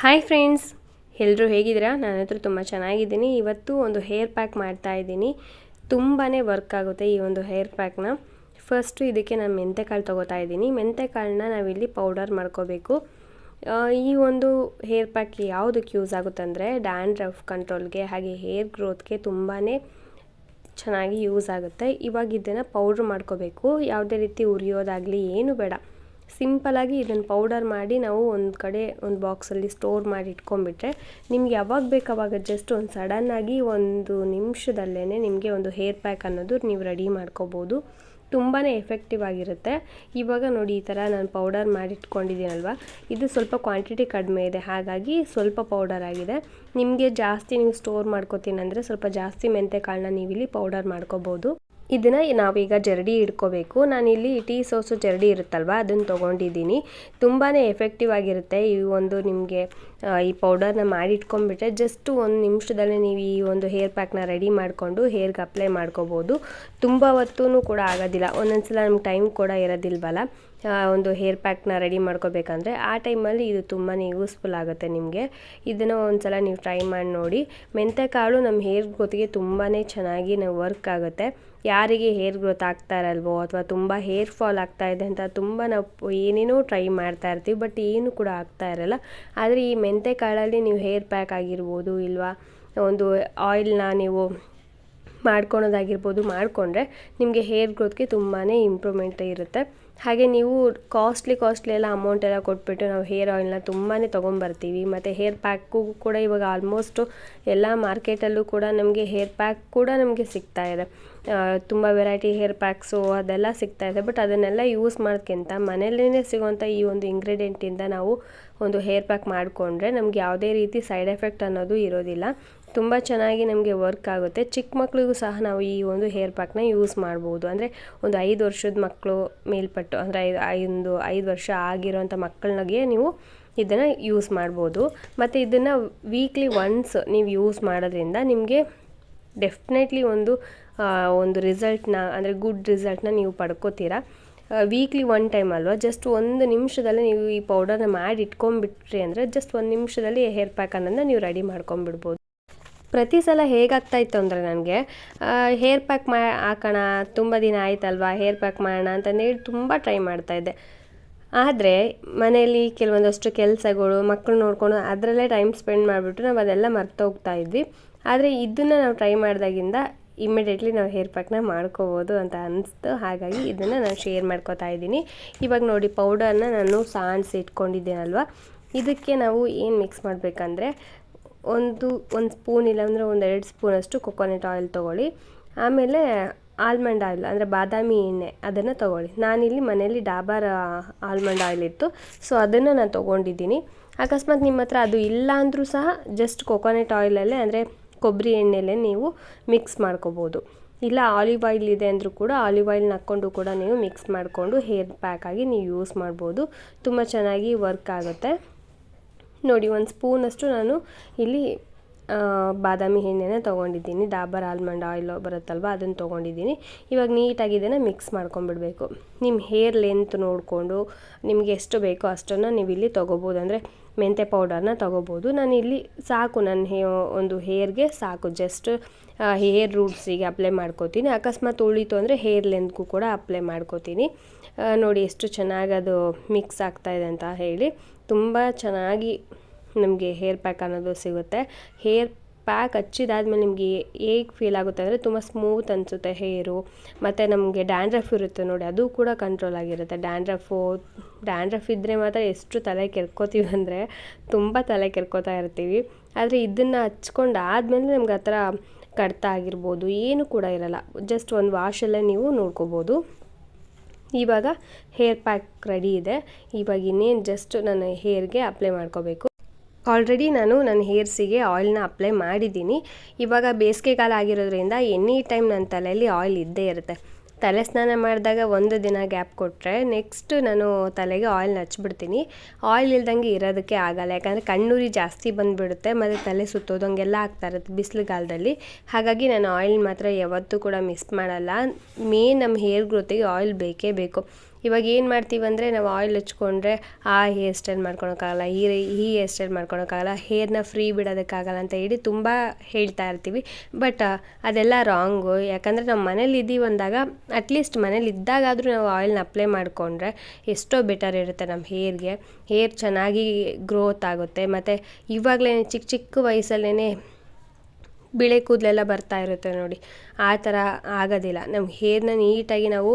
Hi friends ಎಲ್ಲರೂ ಹೇಗಿದ್ದೀರಾ? ನನ್ನ ಹತ್ರ ತುಂಬ ಚೆನ್ನಾಗಿದ್ದೀನಿ. ಇವತ್ತು ಒಂದು ಹೇರ್ ಪ್ಯಾಕ್ ಮಾಡ್ತಾ ಇದ್ದೀನಿ. ತುಂಬಾ ವರ್ಕ್ ಆಗುತ್ತೆ ಈ ಒಂದು ಹೇರ್ ಪ್ಯಾಕ್ನ ಫಸ್ಟು ಇದಕ್ಕೆ ನಾನು ಮೆಂತೆಕಾಳು ತೊಗೋತಾ ಇದ್ದೀನಿ. ಮೆಂತೆಕಾಳನ್ನ ನಾವಿಲ್ಲಿ ಪೌಡರ್ ಮಾಡ್ಕೋಬೇಕು. ಈ ಒಂದು ಹೇರ್ ಪ್ಯಾಕ್ ಯಾವುದಕ್ಕೆ ಯೂಸ್ ಆಗುತ್ತೆ ಅಂದರೆ ಡ್ಯಾಂಡ್ರಫ್ ಕಂಟ್ರೋಲ್ಗೆ ಹಾಗೆ ಹೇರ್ ಗ್ರೋತ್ಗೆ ತುಂಬಾ ಚೆನ್ನಾಗಿ ಯೂಸ್ ಆಗುತ್ತೆ. ಇವಾಗ ಇದನ್ನು ಪೌಡ್ರ್ ಮಾಡ್ಕೋಬೇಕು. ಯಾವುದೇ ರೀತಿ ಉರಿಯೋದಾಗಲಿ ಏನು ಬೇಡ. ಸಿಂಪಲಾಗಿ ಇದನ್ನು ಪೌಡರ್ ಮಾಡಿ ನಾವು ಒಂದು ಕಡೆ ಒಂದು ಬಾಕ್ಸಲ್ಲಿ ಸ್ಟೋರ್ ಮಾಡಿ ಇಟ್ಕೊಂಡ್ಬಿಟ್ರೆ ನಿಮ್ಗೆ ಯಾವಾಗ ಬೇಕು ಅವಾಗ ಜಸ್ಟ್ ಒಂದು ಸಡನ್ನಾಗಿ ಒಂದು ನಿಮಿಷದಲ್ಲೇ ನಿಮಗೆ ಒಂದು ಹೇರ್ ಪ್ಯಾಕ್ ಅನ್ನೋದು ನೀವು ರೆಡಿ ಮಾಡ್ಕೋಬೋದು. ತುಂಬಾ ಎಫೆಕ್ಟಿವ್ ಆಗಿರುತ್ತೆ. ಇವಾಗ ನೋಡಿ ಈ ಥರ ನಾನು ಪೌಡರ್ ಮಾಡಿ ಇಟ್ಕೊಂಡಿದ್ದೀನಲ್ವ? ಇದು ಸ್ವಲ್ಪ ಕ್ವಾಂಟಿಟಿ ಕಡಿಮೆ ಇದೆ. ಹಾಗಾಗಿ ಸ್ವಲ್ಪ ಪೌಡರ್ ಆಗಿದೆ. ನಿಮಗೆ ಜಾಸ್ತಿ ನೀವು ಸ್ಟೋರ್ ಮಾಡ್ಕೋತೀನಿ ಅಂದರೆ ಸ್ವಲ್ಪ ಜಾಸ್ತಿ ಮೆಂತೆ ಕಾಳನ್ನ ನೀವಿಲ್ಲಿ ಪೌಡರ್ ಮಾಡ್ಕೋಬೋದು. ಇದನ್ನು ನಾವೀಗ ಜರಡಿ ಇಟ್ಕೋಬೇಕು ನಾನಿಲ್ಲಿ ಟೀ ಸೋಸು ಜರಡಿ ಇರುತ್ತಲ್ವ? ಅದನ್ನು ತೊಗೊಂಡಿದ್ದೀನಿ. ತುಂಬಾ ಎಫೆಕ್ಟಿವ್ ಆಗಿರುತ್ತೆ. ಈ ಒಂದು ನಿಮಗೆ ಈ ಪೌಡರ್ನ ಮಾಡಿಟ್ಕೊಂಡ್ಬಿಟ್ರೆ ಜಸ್ಟ್ ಒಂದು ನಿಮಿಷದಲ್ಲೇ ನೀವು ಈ ಒಂದು ಹೇರ್ ಪ್ಯಾಕ್ನ ರೆಡಿ ಮಾಡಿಕೊಂಡು ಹೇರ್ಗೆ ಅಪ್ಲೈ ಮಾಡ್ಕೋಬೋದು. ತುಂಬ ಹೊತ್ತೂ ಕೂಡ ಆಗೋದಿಲ್ಲ. ಒಂದೊಂದು ಸಲ ನಮ್ಗೆ ಟೈಮ್ ಕೂಡ ಇರೋದಿಲ್ವಲ್ಲ? ಒಂದು ಹೇರ್ ಪ್ಯಾಕ್ನ ರೆಡಿ ಮಾಡ್ಕೋಬೇಕಂದ್ರೆ ಆ ಟೈಮಲ್ಲಿ ಇದು ತುಂಬಾ ಯೂಸ್ಫುಲ್ ಆಗುತ್ತೆ ನಿಮಗೆ. ಇದನ್ನು ಒಂದ್ಸಲ ನೀವು ಟ್ರೈ ಮಾಡಿ ನೋಡಿ. ಮೆಂತೆಕಾಳು ನಮ್ಮ ಹೇರ್ ಗೊತ್ತಿಗೆ ತುಂಬಾ ಚೆನ್ನಾಗಿ ನಾವು ವರ್ಕ್ ಆಗುತ್ತೆ. ಯಾರಿಗೆ ಹೇರ್ ಗ್ರೋತ್ ಆಗ್ತಾ ಇರಲ್ವೋ ಅಥವಾ ತುಂಬ ಹೇರ್ ಫಾಲ್ ಆಗ್ತಾ ಇದೆ ಅಂತ ತುಂಬ ನಾವು ಏನೇನೋ ಟ್ರೈ ಮಾಡ್ತಾ ಇರ್ತೀವಿ ಬಟ್ ಏನು ಕೂಡ ಆಗ್ತಾ ಇರಲ್ಲ. ಆದರೆ ಈ ಮೆಂತೆಕಾಳಲ್ಲಿ ನೀವು ಹೇರ್ ಪ್ಯಾಕ್ ಆಗಿರ್ಬೋದು ಇಲ್ವಾ, ಒಂದು ಆಯಿಲ್ನ ನೀವು ಮಾಡ್ಕೊಳೋದಾಗಿರ್ಬೋದು ಮಾಡಿಕೊಂಡ್ರೆ ನಿಮಗೆ ಹೇರ್ ಗ್ರೋತ್ಗೆ ತುಂಬಾ ಇಂಪ್ರೂವ್ಮೆಂಟ್ ಇರುತ್ತೆ. ಹಾಗೆ ನೀವು ಕಾಸ್ಟ್ಲಿ ಕಾಸ್ಟ್ಲಿ ಎಲ್ಲ ಅಮೌಂಟ್ ಎಲ್ಲ ಕೊಟ್ಬಿಟ್ಟು ನಾವು ಹೇರ್ ಆಯಿಲ್ನ ತುಂಬಾ ತೊಗೊಂಬರ್ತೀವಿ. ಮತ್ತು ಹೇರ್ ಪ್ಯಾಕು ಕೂಡ ಇವಾಗ ಆಲ್ಮೋಸ್ಟು ಎಲ್ಲ ಮಾರ್ಕೆಟಲ್ಲೂ ಕೂಡ ನಮಗೆ ಹೇರ್ ಪ್ಯಾಕ್ ಕೂಡ ನಮಗೆ ಸಿಗ್ತಾ ಇದೆ. ತುಂಬ ವೆರೈಟಿ ಹೇರ್ ಪ್ಯಾಕ್ಸು ಅದೆಲ್ಲ ಸಿಗ್ತಾ ಇದೆ. ಬಟ್ ಅದನ್ನೆಲ್ಲ ಯೂಸ್ ಮಾಡೋದ್ಕಿಂತ ಮನೆಯಲ್ಲೇ ಸಿಗುವಂಥ ಈ ಒಂದು ಇಂಗ್ರೀಡಿಯೆಂಟಿಂದ ನಾವು ಒಂದು ಹೇರ್ ಪ್ಯಾಕ್ ಮಾಡಿಕೊಂಡ್ರೆ ನಮ್ಗೆ ಯಾವುದೇ ರೀತಿ ಸೈಡ್ ಎಫೆಕ್ಟ್ ಅನ್ನೋದು ಇರೋದಿಲ್ಲ. ತುಂಬ ಚೆನ್ನಾಗಿ ನಮಗೆ ವರ್ಕ್ ಆಗುತ್ತೆ. ಚಿಕ್ಕ ಮಕ್ಕಳಿಗೂ ಸಹ ನಾವು ಈ ಒಂದು ಹೇರ್ ಪ್ಯಾಕ್ನ ಯೂಸ್ ಮಾಡ್ಬೋದು. ಅಂದರೆ ಒಂದು ಐದು ವರ್ಷದ ಮಕ್ಕಳು ಮೇಲ್ಪಟ್ಟು, ಅಂದರೆ ಐದು ಐದು ಐದು ವರ್ಷ ಆಗಿರೋಂಥ ಮಕ್ಕಳಿಗೆ ನೀವು ಇದನ್ನು ಯೂಸ್ ಮಾಡ್ಬೋದು. ಮತ್ತು ಇದನ್ನು ವೀಕ್ಲಿ ಒನ್ಸ್ ನೀವು ಯೂಸ್ ಮಾಡೋದ್ರಿಂದ ನಿಮಗೆ ಡೆಫಿನೆಟ್ಲಿ ಒಂದು ಒಂದು ರಿಸಲ್ಟ್ನ, ಅಂದರೆ ಗುಡ್ ರಿಸಲ್ಟ್ನ ನೀವು ಪಡ್ಕೋತೀರಾ? ವೀಕ್ಲಿ ಒನ್ ಟೈಮ್ ಅಲ್ವಾ? ಜಸ್ಟ್ ಒಂದು ನಿಮಿಷದಲ್ಲಿ ನೀವು ಈ ಪೌಡರ್ನ ಮಾಡಿ ಇಟ್ಕೊಂಡ್ಬಿಟ್ರಿ ಅಂದರೆ ಜಸ್ಟ್ ಒಂದು ನಿಮಿಷದಲ್ಲಿ ಹೇರ್ ಪ್ಯಾಕ್ ಅನ್ನೋದನ್ನ ನೀವು ರೆಡಿ ಮಾಡ್ಕೊಂಡ್ಬಿಡ್ಬೋದು. ಪ್ರತಿ ಸಲ ಹೇಗಾಗ್ತಾ ಇತ್ತು ಅಂದರೆ ನನಗೆ ಹೇರ್ ಪ್ಯಾಕ್ ಮಾ, ಹಾಕೋಣ, ತುಂಬ ದಿನ ಆಯ್ತಲ್ವಾ ಹೇರ್ ಪ್ಯಾಕ್ ಮಾಡೋಣ ಅಂತಂದೇಳಿ ತುಂಬ ಟ್ರೈ ಮಾಡ್ತಾಯಿದ್ದೆ ಆದರೆ ಮನೆಯಲ್ಲಿ ಕೆಲವೊಂದಷ್ಟು ಕೆಲಸಗಳು ಮಕ್ಕಳು ನೋಡ್ಕೊಂಡು ಅದರಲ್ಲೇ ಟೈಮ್ ಸ್ಪೆಂಡ್ ಮಾಡಿಬಿಟ್ಟು ನಾವು ಅದೆಲ್ಲ ಮರ್ತೋಗ್ತಾ ಇದ್ವಿ. ಆದರೆ ಇದನ್ನು ನಾವು ಟ್ರೈ ಮಾಡಿದಾಗಿಂದ ಇಮಿಡಿಯೇಟ್ಲಿ ನಾವು ಹೇರ್ ಪ್ಯಾಕ್ನ ಮಾಡ್ಕೋಬೋದು ಅಂತ ಅನಿಸ್ತು. ಹಾಗಾಗಿ ಇದನ್ನು ನಾನು ಶೇರ್ ಮಾಡ್ಕೋತಾ ಇದ್ದೀನಿ. ಇವಾಗ ನೋಡಿ ಪೌಡರ್ನ ನಾನು ಸಾಣಿಸಿ ಇಟ್ಕೊಂಡಿದ್ದೀನಲ್ವ? ಇದಕ್ಕೆ ನಾವು ಏನು ಮಿಕ್ಸ್ ಮಾಡಬೇಕಂದ್ರೆ ಒಂದು ಒಂದು ಸ್ಪೂನ್ ಇಲ್ಲಾಂದರೆ ಒಂದು ಎರಡು ಸ್ಪೂನಷ್ಟು ಕೊಕೊನೆಟ್ ಆಯಿಲ್ ತೊಗೊಳ್ಳಿ. ಆಮೇಲೆ ಆಲ್ಮಂಡ್ ಆಯಿಲ್ ಅಂದರೆ ಬಾದಾಮಿ ಎಣ್ಣೆ ಅದನ್ನು ತೊಗೊಳ್ಳಿ. ನಾನಿಲ್ಲಿ ಮನೆಯಲ್ಲಿ ಡಾಬರ್ ಆಲ್ಮಂಡ್ ಆಯಿಲ್ ಇತ್ತು. ಸೊ ಅದನ್ನು ನಾನು ತೊಗೊಂಡಿದ್ದೀನಿ. ಅಕಸ್ಮಾತ್ ನಿಮ್ಮ ಹತ್ರ ಅದು ಇಲ್ಲ ಅಂದರೂ ಸಹ ಜಸ್ಟ್ ಕೊಕೊನೆಟ್ ಆಯಿಲಲ್ಲೇ ಅಂದರೆ ಕೊಬ್ಬರಿ ಎಣ್ಣೆಲೇ ನೀವು ಮಿಕ್ಸ್ ಮಾಡ್ಕೋಬೋದು. ಇಲ್ಲ ಆಲಿವ್ ಆಯಿಲ್ ಇದೆ ಅಂದರೂ ಕೂಡ ಆಲಿವ್ ಆಯಿಲ್ನ ಹಾಕ್ಕೊಂಡು ಕೂಡ ನೀವು ಮಿಕ್ಸ್ ಮಾಡಿಕೊಂಡು ಹೇರ್ ಪ್ಯಾಕಾಗಿ ನೀವು ಯೂಸ್ ಮಾಡ್ಬೋದು. ತುಂಬ ಚೆನ್ನಾಗಿ ವರ್ಕ್ ಆಗುತ್ತೆ. ನೋಡಿ ಒಂದು ಸ್ಪೂನಷ್ಟು ನಾನು ಇಲ್ಲಿ ಬಾದಾಮಿ ಎಣ್ಣೆನ ತೊಗೊಂಡಿದ್ದೀನಿ. ಡಾಬರ್ ಆಲ್ಮಂಡ್ ಆಯಿಲ್ ಬರುತ್ತಲ್ವ, ಅದನ್ನು ತೊಗೊಂಡಿದ್ದೀನಿ. ಇವಾಗ ನೀಟಾಗಿ ಇದನ್ನು ಮಿಕ್ಸ್ ಮಾಡ್ಕೊಂಬಿಡಬೇಕು. ನಿಮ್ಮ ಹೇರ್ ಲೆಂತ್ ನೋಡಿಕೊಂಡು ನಿಮಗೆ ಎಷ್ಟು ಬೇಕೋ ಅಷ್ಟನ್ನು ನೀವು ಇಲ್ಲಿ ತೊಗೋಬೋದು ಅಂದರೆ ಮೆಂತೆ ಪೌಡರ್ನ ತಗೋಬೋದು. ನಾನು ಇಲ್ಲಿ ಸಾಕು ನನ್ನ ಹೇ, ಒಂದು ಹೇರ್ಗೆ ಸಾಕು. ಜಸ್ಟ್ ಹೇರ್ ರೂಟ್ಸಿಗೆ ಅಪ್ಲೈ ಮಾಡ್ಕೋತೀನಿ. ಅಕಸ್ಮಾತ್ ಉಳಿತು ಅಂದರೆ ಹೇರ್ ಲೆಂತ್ಗೂ ಕೂಡ ಅಪ್ಲೈ ಮಾಡ್ಕೋತೀನಿ. ನೋಡಿ ಎಷ್ಟು ಚೆನ್ನಾಗಿ ಅದು ಮಿಕ್ಸ್ ಆಗ್ತಾ ಇದೆ ಅಂತ ಹೇಳಿ. ತುಂಬ ಚೆನ್ನಾಗಿ ನಮಗೆ ಹೇರ್ ಪ್ಯಾಕ್ ಅನ್ನೋದು ಸಿಗುತ್ತೆ. ಹೇರ್ ಪ್ಯಾಕ್ ಹಚ್ಚಿದಾದ್ಮೇಲೆ ನಿಮಗೆ ಹೇಗೆ ಫೀಲ್ ಆಗುತ್ತೆ ಅಂದರೆ ತುಂಬ ಸ್ಮೂತ್ ಅನಿಸುತ್ತೆ ಹೇರು ಮತ್ತು ನಮಗೆ ಡ್ಯಾಂಡ್ರಫ್ ಇರುತ್ತೆ ನೋಡಿ, ಅದು ಕೂಡ ಕಂಟ್ರೋಲ್ ಆಗಿರುತ್ತೆ. ಡ್ಯಾಂಡ್ರಫು ಡ್ಯಾಂಡ್ರಫ್ ಇದ್ದರೆ ಮಾತ್ರ ಎಷ್ಟು ತಲೆ ಕೆರ್ಕೋತೀವಿ ಅಂದರೆ ತುಂಬ ತಲೆ ಕೆರ್ಕೋತಾ ಇರ್ತೀವಿ. ಆದರೆ ಇದನ್ನು ಹಚ್ಕೊಂಡು ಆದಮೇಲೆ ನಮ್ಗೆ ಆ ಥರ ಕಡ್ತ ಆಗಿರ್ಬೋದು, ಏನು ಕೂಡ ಇರಲ್ಲ. ಜಸ್ಟ್ ಒಂದು ವಾಶಲ್ಲೇ ನೀವು ನೋಡ್ಕೋಬೋದು. ಇವಾಗ ಹೇರ್ ಪ್ಯಾಕ್ ರೆಡಿ ಇದೆ. ಇವಾಗ ಇನ್ನೇನು ಜಸ್ಟ್ ನಾನು ಹೇರ್ಗೆ ಅಪ್ಲೈ ಮಾಡ್ಕೋಬೇಕು. ಆಲ್ರೆಡಿ ನಾನು ನನ್ನ ಹೇರ್ಸಿಗೆ ಆಯಿಲ್ನ ಅಪ್ಲೈ ಮಾಡಿದ್ದೀನಿ. ಇವಾಗ ಬೇಸಿಗೆಗಾಲ ಆಗಿರೋದ್ರಿಂದ ಎನಿ ಟೈಮ್ ನನ್ನ ತಲೆಯಲ್ಲಿ ಆಯಿಲ್ ಇದ್ದೇ ಇರುತ್ತೆ. ತಲೆ ಸ್ನಾನ ಮಾಡಿದಾಗ ಒಂದು ದಿನ ಗ್ಯಾಪ್ ಕೊಟ್ಟರೆ ನೆಕ್ಸ್ಟ್ ನಾನು ತಲೆಗೆ ಆಯಿಲ್ನ ಹಚ್ಬಿಡ್ತೀನಿ. ಆಯಿಲ್ ಇಲ್ದಂಗೆ ಇರೋದಕ್ಕೆ ಆಗಲ್ಲ, ಯಾಕಂದರೆ ಕಣ್ಣುರಿ ಜಾಸ್ತಿ ಬಂದುಬಿಡುತ್ತೆ, ಮತ್ತು ತಲೆ ಸುತ್ತೋದಂಗೆಲ್ಲ ಆಗ್ತಾ ಇರುತ್ತೆ ಬಿಸಿಲುಗಾಲದಲ್ಲಿ. ಹಾಗಾಗಿ ನಾನು ಆಯಿಲ್ ಮಾತ್ರ ಯಾವತ್ತೂ ಕೂಡ ಮಿಸ್ ಮಾಡಲ್ಲ. ಮೇನ್ ನಮ್ಮ ಹೇರ್ ಗ್ರೋತಿಗೆ ಆಯಿಲ್ ಬೇಕೇ ಬೇಕು. ಇವಾಗ ಏನು ಮಾಡ್ತೀವಿ ಅಂದರೆ ನಾವು ಆಯಿಲ್ ಹಚ್ಕೊಂಡ್ರೆ ಆ ಹೇರ್ ಸ್ಟೈಲ್ ಮಾಡ್ಕೊಳೋಕ್ಕಾಗಲ್ಲ, ಈ ಈ ಹೇರ್ ಸ್ಟೈಲ್ ಮಾಡ್ಕೊಳಕ್ಕಾಗಲ್ಲ, ಹೇರ್ನ ಫ್ರೀ ಬಿಡೋದಕ್ಕಾಗಲ್ಲ ಅಂತ ಹೇಳಿ ತುಂಬ ಹೇಳ್ತಾ ಇರ್ತೀವಿ. ಬಟ್ ಅದೆಲ್ಲ ರಾಂಗು. ಯಾಕಂದರೆ ನಾವು ಮನೇಲಿ ಇದ್ದೀವಿ ಅಂದಾಗ ಅಟ್ಲೀಸ್ಟ್ ಮನೇಲಿ ಇದ್ದಾಗಾದರೂ ನಾವು ಆಯಿಲ್ನ ಅಪ್ಲೈ ಮಾಡಿಕೊಂಡ್ರೆ ಎಷ್ಟೋ ಬೆಟರ್ ಇರುತ್ತೆ ನಮ್ಮ ಹೇರ್ಗೆ ಹೇರ್ ಚೆನ್ನಾಗಿ ಗ್ರೋತ್ ಆಗುತ್ತೆ. ಮತ್ತು ಇವಾಗಲೇ ಚಿಕ್ಕ ಚಿಕ್ಕ ವಯಸ್ಸಲ್ಲೇ ಬಿಳೆ ಕೂದಲೆಲ್ಲ ಬರ್ತಾ ಇರುತ್ತೆ ನೋಡಿ. ಆ ಥರ ಆಗೋದಿಲ್ಲ. ನಮ್ಮ ಹೇರ್ನ ನೀಟಾಗಿ ನಾವು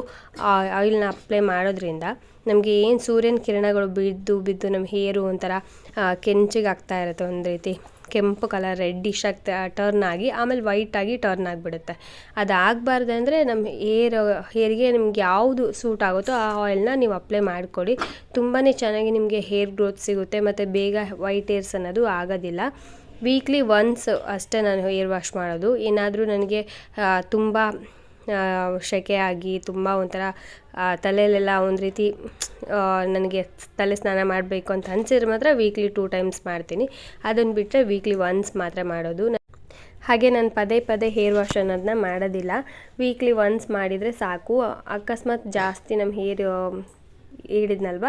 ಆಯಿಲ್ನ ಅಪ್ಲೈ ಮಾಡೋದ್ರಿಂದ ನಮಗೆ ಏನು ಸೂರ್ಯನ ಕಿರಣಗಳು ಬಿದ್ದು ಬಿದ್ದು ನಮ್ಮ ಹೇರು ಒಂಥರ ಕೆಂಚಿಗೆ ಆಗ್ತಾ ಇರುತ್ತೆ ಒಂದು ರೀತಿ. ಕೆಂಪು ಕಲರ್ ರೆಡ್ಡಿಶ್ ಆಗಿ ಟರ್ನ್ ಆಗಿ, ಆಮೇಲೆ ವೈಟ್ ಆಗಿ ಟರ್ನ್ ಆಗಿಬಿಡುತ್ತೆ. ಅದಾಗಬಾರ್ದು ಅಂದರೆ ನಮ್ಮ ಹೇರ್ ಹೇರಿಗೆ ನಿಮ್ಗೆ ಯಾವುದು ಸೂಟ್ ಆಗುತ್ತೋ ಆ ಆಯಿಲ್ನ ನೀವು ಅಪ್ಲೈ ಮಾಡಿಕೊಡಿ ತುಂಬಾ ಚೆನ್ನಾಗಿ ನಿಮಗೆ ಹೇರ್ ಗ್ರೋತ್ ಸಿಗುತ್ತೆ, ಮತ್ತು ಬೇಗ ವೈಟ್ ಹೇರ್ಸ್ ಅನ್ನೋದು ಆಗೋದಿಲ್ಲ. ವೀಕ್ಲಿ ಒನ್ಸ್ ಅಷ್ಟೇ ನಾನು ಹೇರ್ ವಾಶ್ ಮಾಡೋದು. ಏನಾದರೂ ನನಗೆ ತುಂಬ ಸೆಕೆ ಆಗಿ ತುಂಬ ಒಂಥರ ತಲೆಯಲ್ಲೆಲ್ಲ ಒಂದು ರೀತಿ ನನಗೆ ತಲೆ ಸ್ನಾನ ಮಾಡಬೇಕು ಅಂತ ಅನಿಸಿದ್ರೆ ಮಾತ್ರ ವೀಕ್ಲಿ ಟೂ ಟೈಮ್ಸ್ ಮಾಡ್ತೀನಿ. ಅದನ್ನು ಬಿಟ್ಟರೆ ವೀಕ್ಲಿ ಒನ್ಸ್ ಮಾತ್ರ ಮಾಡೋದು. ಹಾಗೆ ನಾನು ಪದೇ ಪದೇ ಹೇರ್ ವಾಶ್ ಅನ್ನೋದನ್ನ ಮಾಡೋದಿಲ್ಲ. ವೀಕ್ಲಿ ಒನ್ಸ್ ಮಾಡಿದರೆ ಸಾಕು. ಅಕಸ್ಮಾತ್ ಜಾಸ್ತಿ ನಮ್ಮ ಹೇರ್ ಹೇಳಿದ್ನಲ್ವ?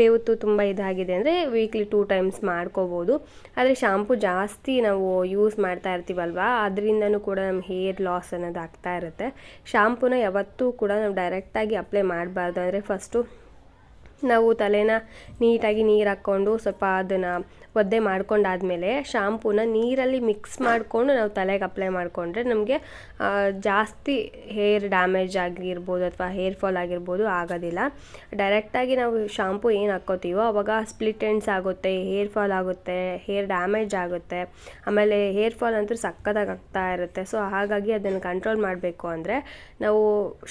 ಬೇವತ್ತು ತುಂಬ ಇದಾಗಿದೆ ಅಂದರೆ ವೀಕ್ಲಿ ಟೂ ಟೈಮ್ಸ್ ಮಾಡ್ಕೋಬೋದು. ಆದರೆ ಶಾಂಪು ಜಾಸ್ತಿ ನಾವು ಯೂಸ್ ಮಾಡ್ತಾ ಇರ್ತೀವಲ್ವ? ಅದರಿಂದನೂ ಕೂಡ ನಮ್ಮ ಹೇರ್ ಲಾಸ್ ಅನ್ನೋದು ಆಗ್ತಾ ಇರುತ್ತೆ. ಶಾಂಪೂನ ಯಾವತ್ತೂ ಕೂಡ ನಾವು ಡೈರೆಕ್ಟಾಗಿ ಅಪ್ಲೈ ಮಾಡಬಾರ್ದು. ಅಂದರೆ ಫಸ್ಟು ನಾವು ತಲೆನ ನೀಟಾಗಿ ನೀರು ಹಾಕ್ಕೊಂಡು ಸ್ವಲ್ಪ ಅದನ್ನು ಒದ್ದೆ ಮಾಡ್ಕೊಂಡಾದಮೇಲೆ ಶಾಂಪೂನ ನೀರಲ್ಲಿ ಮಿಕ್ಸ್ ಮಾಡಿಕೊಂಡು ನಾವು ತಲೆಗೆ ಅಪ್ಲೈ ಮಾಡಿಕೊಂಡ್ರೆ ನಮಗೆ ಜಾಸ್ತಿ ಹೇರ್ ಡ್ಯಾಮೇಜ್ ಆಗಿರ್ಬೋದು ಅಥವಾ ಹೇರ್ ಫಾಲ್ ಆಗಿರ್ಬೋದು ಆಗೋದಿಲ್ಲ. ಡೈರೆಕ್ಟಾಗಿ ನಾವು ಶಾಂಪು ಏನು ಹಾಕ್ಕೋತೀವೋ ಅವಾಗ ಸ್ಪ್ಲಿಟ್ ಎಂಡ್ಸ್ ಆಗುತ್ತೆ, ಹೇರ್ ಫಾಲ್ ಆಗುತ್ತೆ, ಹೇರ್ ಡ್ಯಾಮೇಜ್ ಆಗುತ್ತೆ. ಆಮೇಲೆ ಹೇರ್ ಫಾಲ್ ಅಂತೂ ಸಕ್ಕತ್ತಾಗಿ ಆಗ್ತಾ ಇರುತ್ತೆ. ಸೊ ಹಾಗಾಗಿ ಅದನ್ನು ಕಂಟ್ರೋಲ್ ಮಾಡಬೇಕು ಅಂದರೆ ನಾವು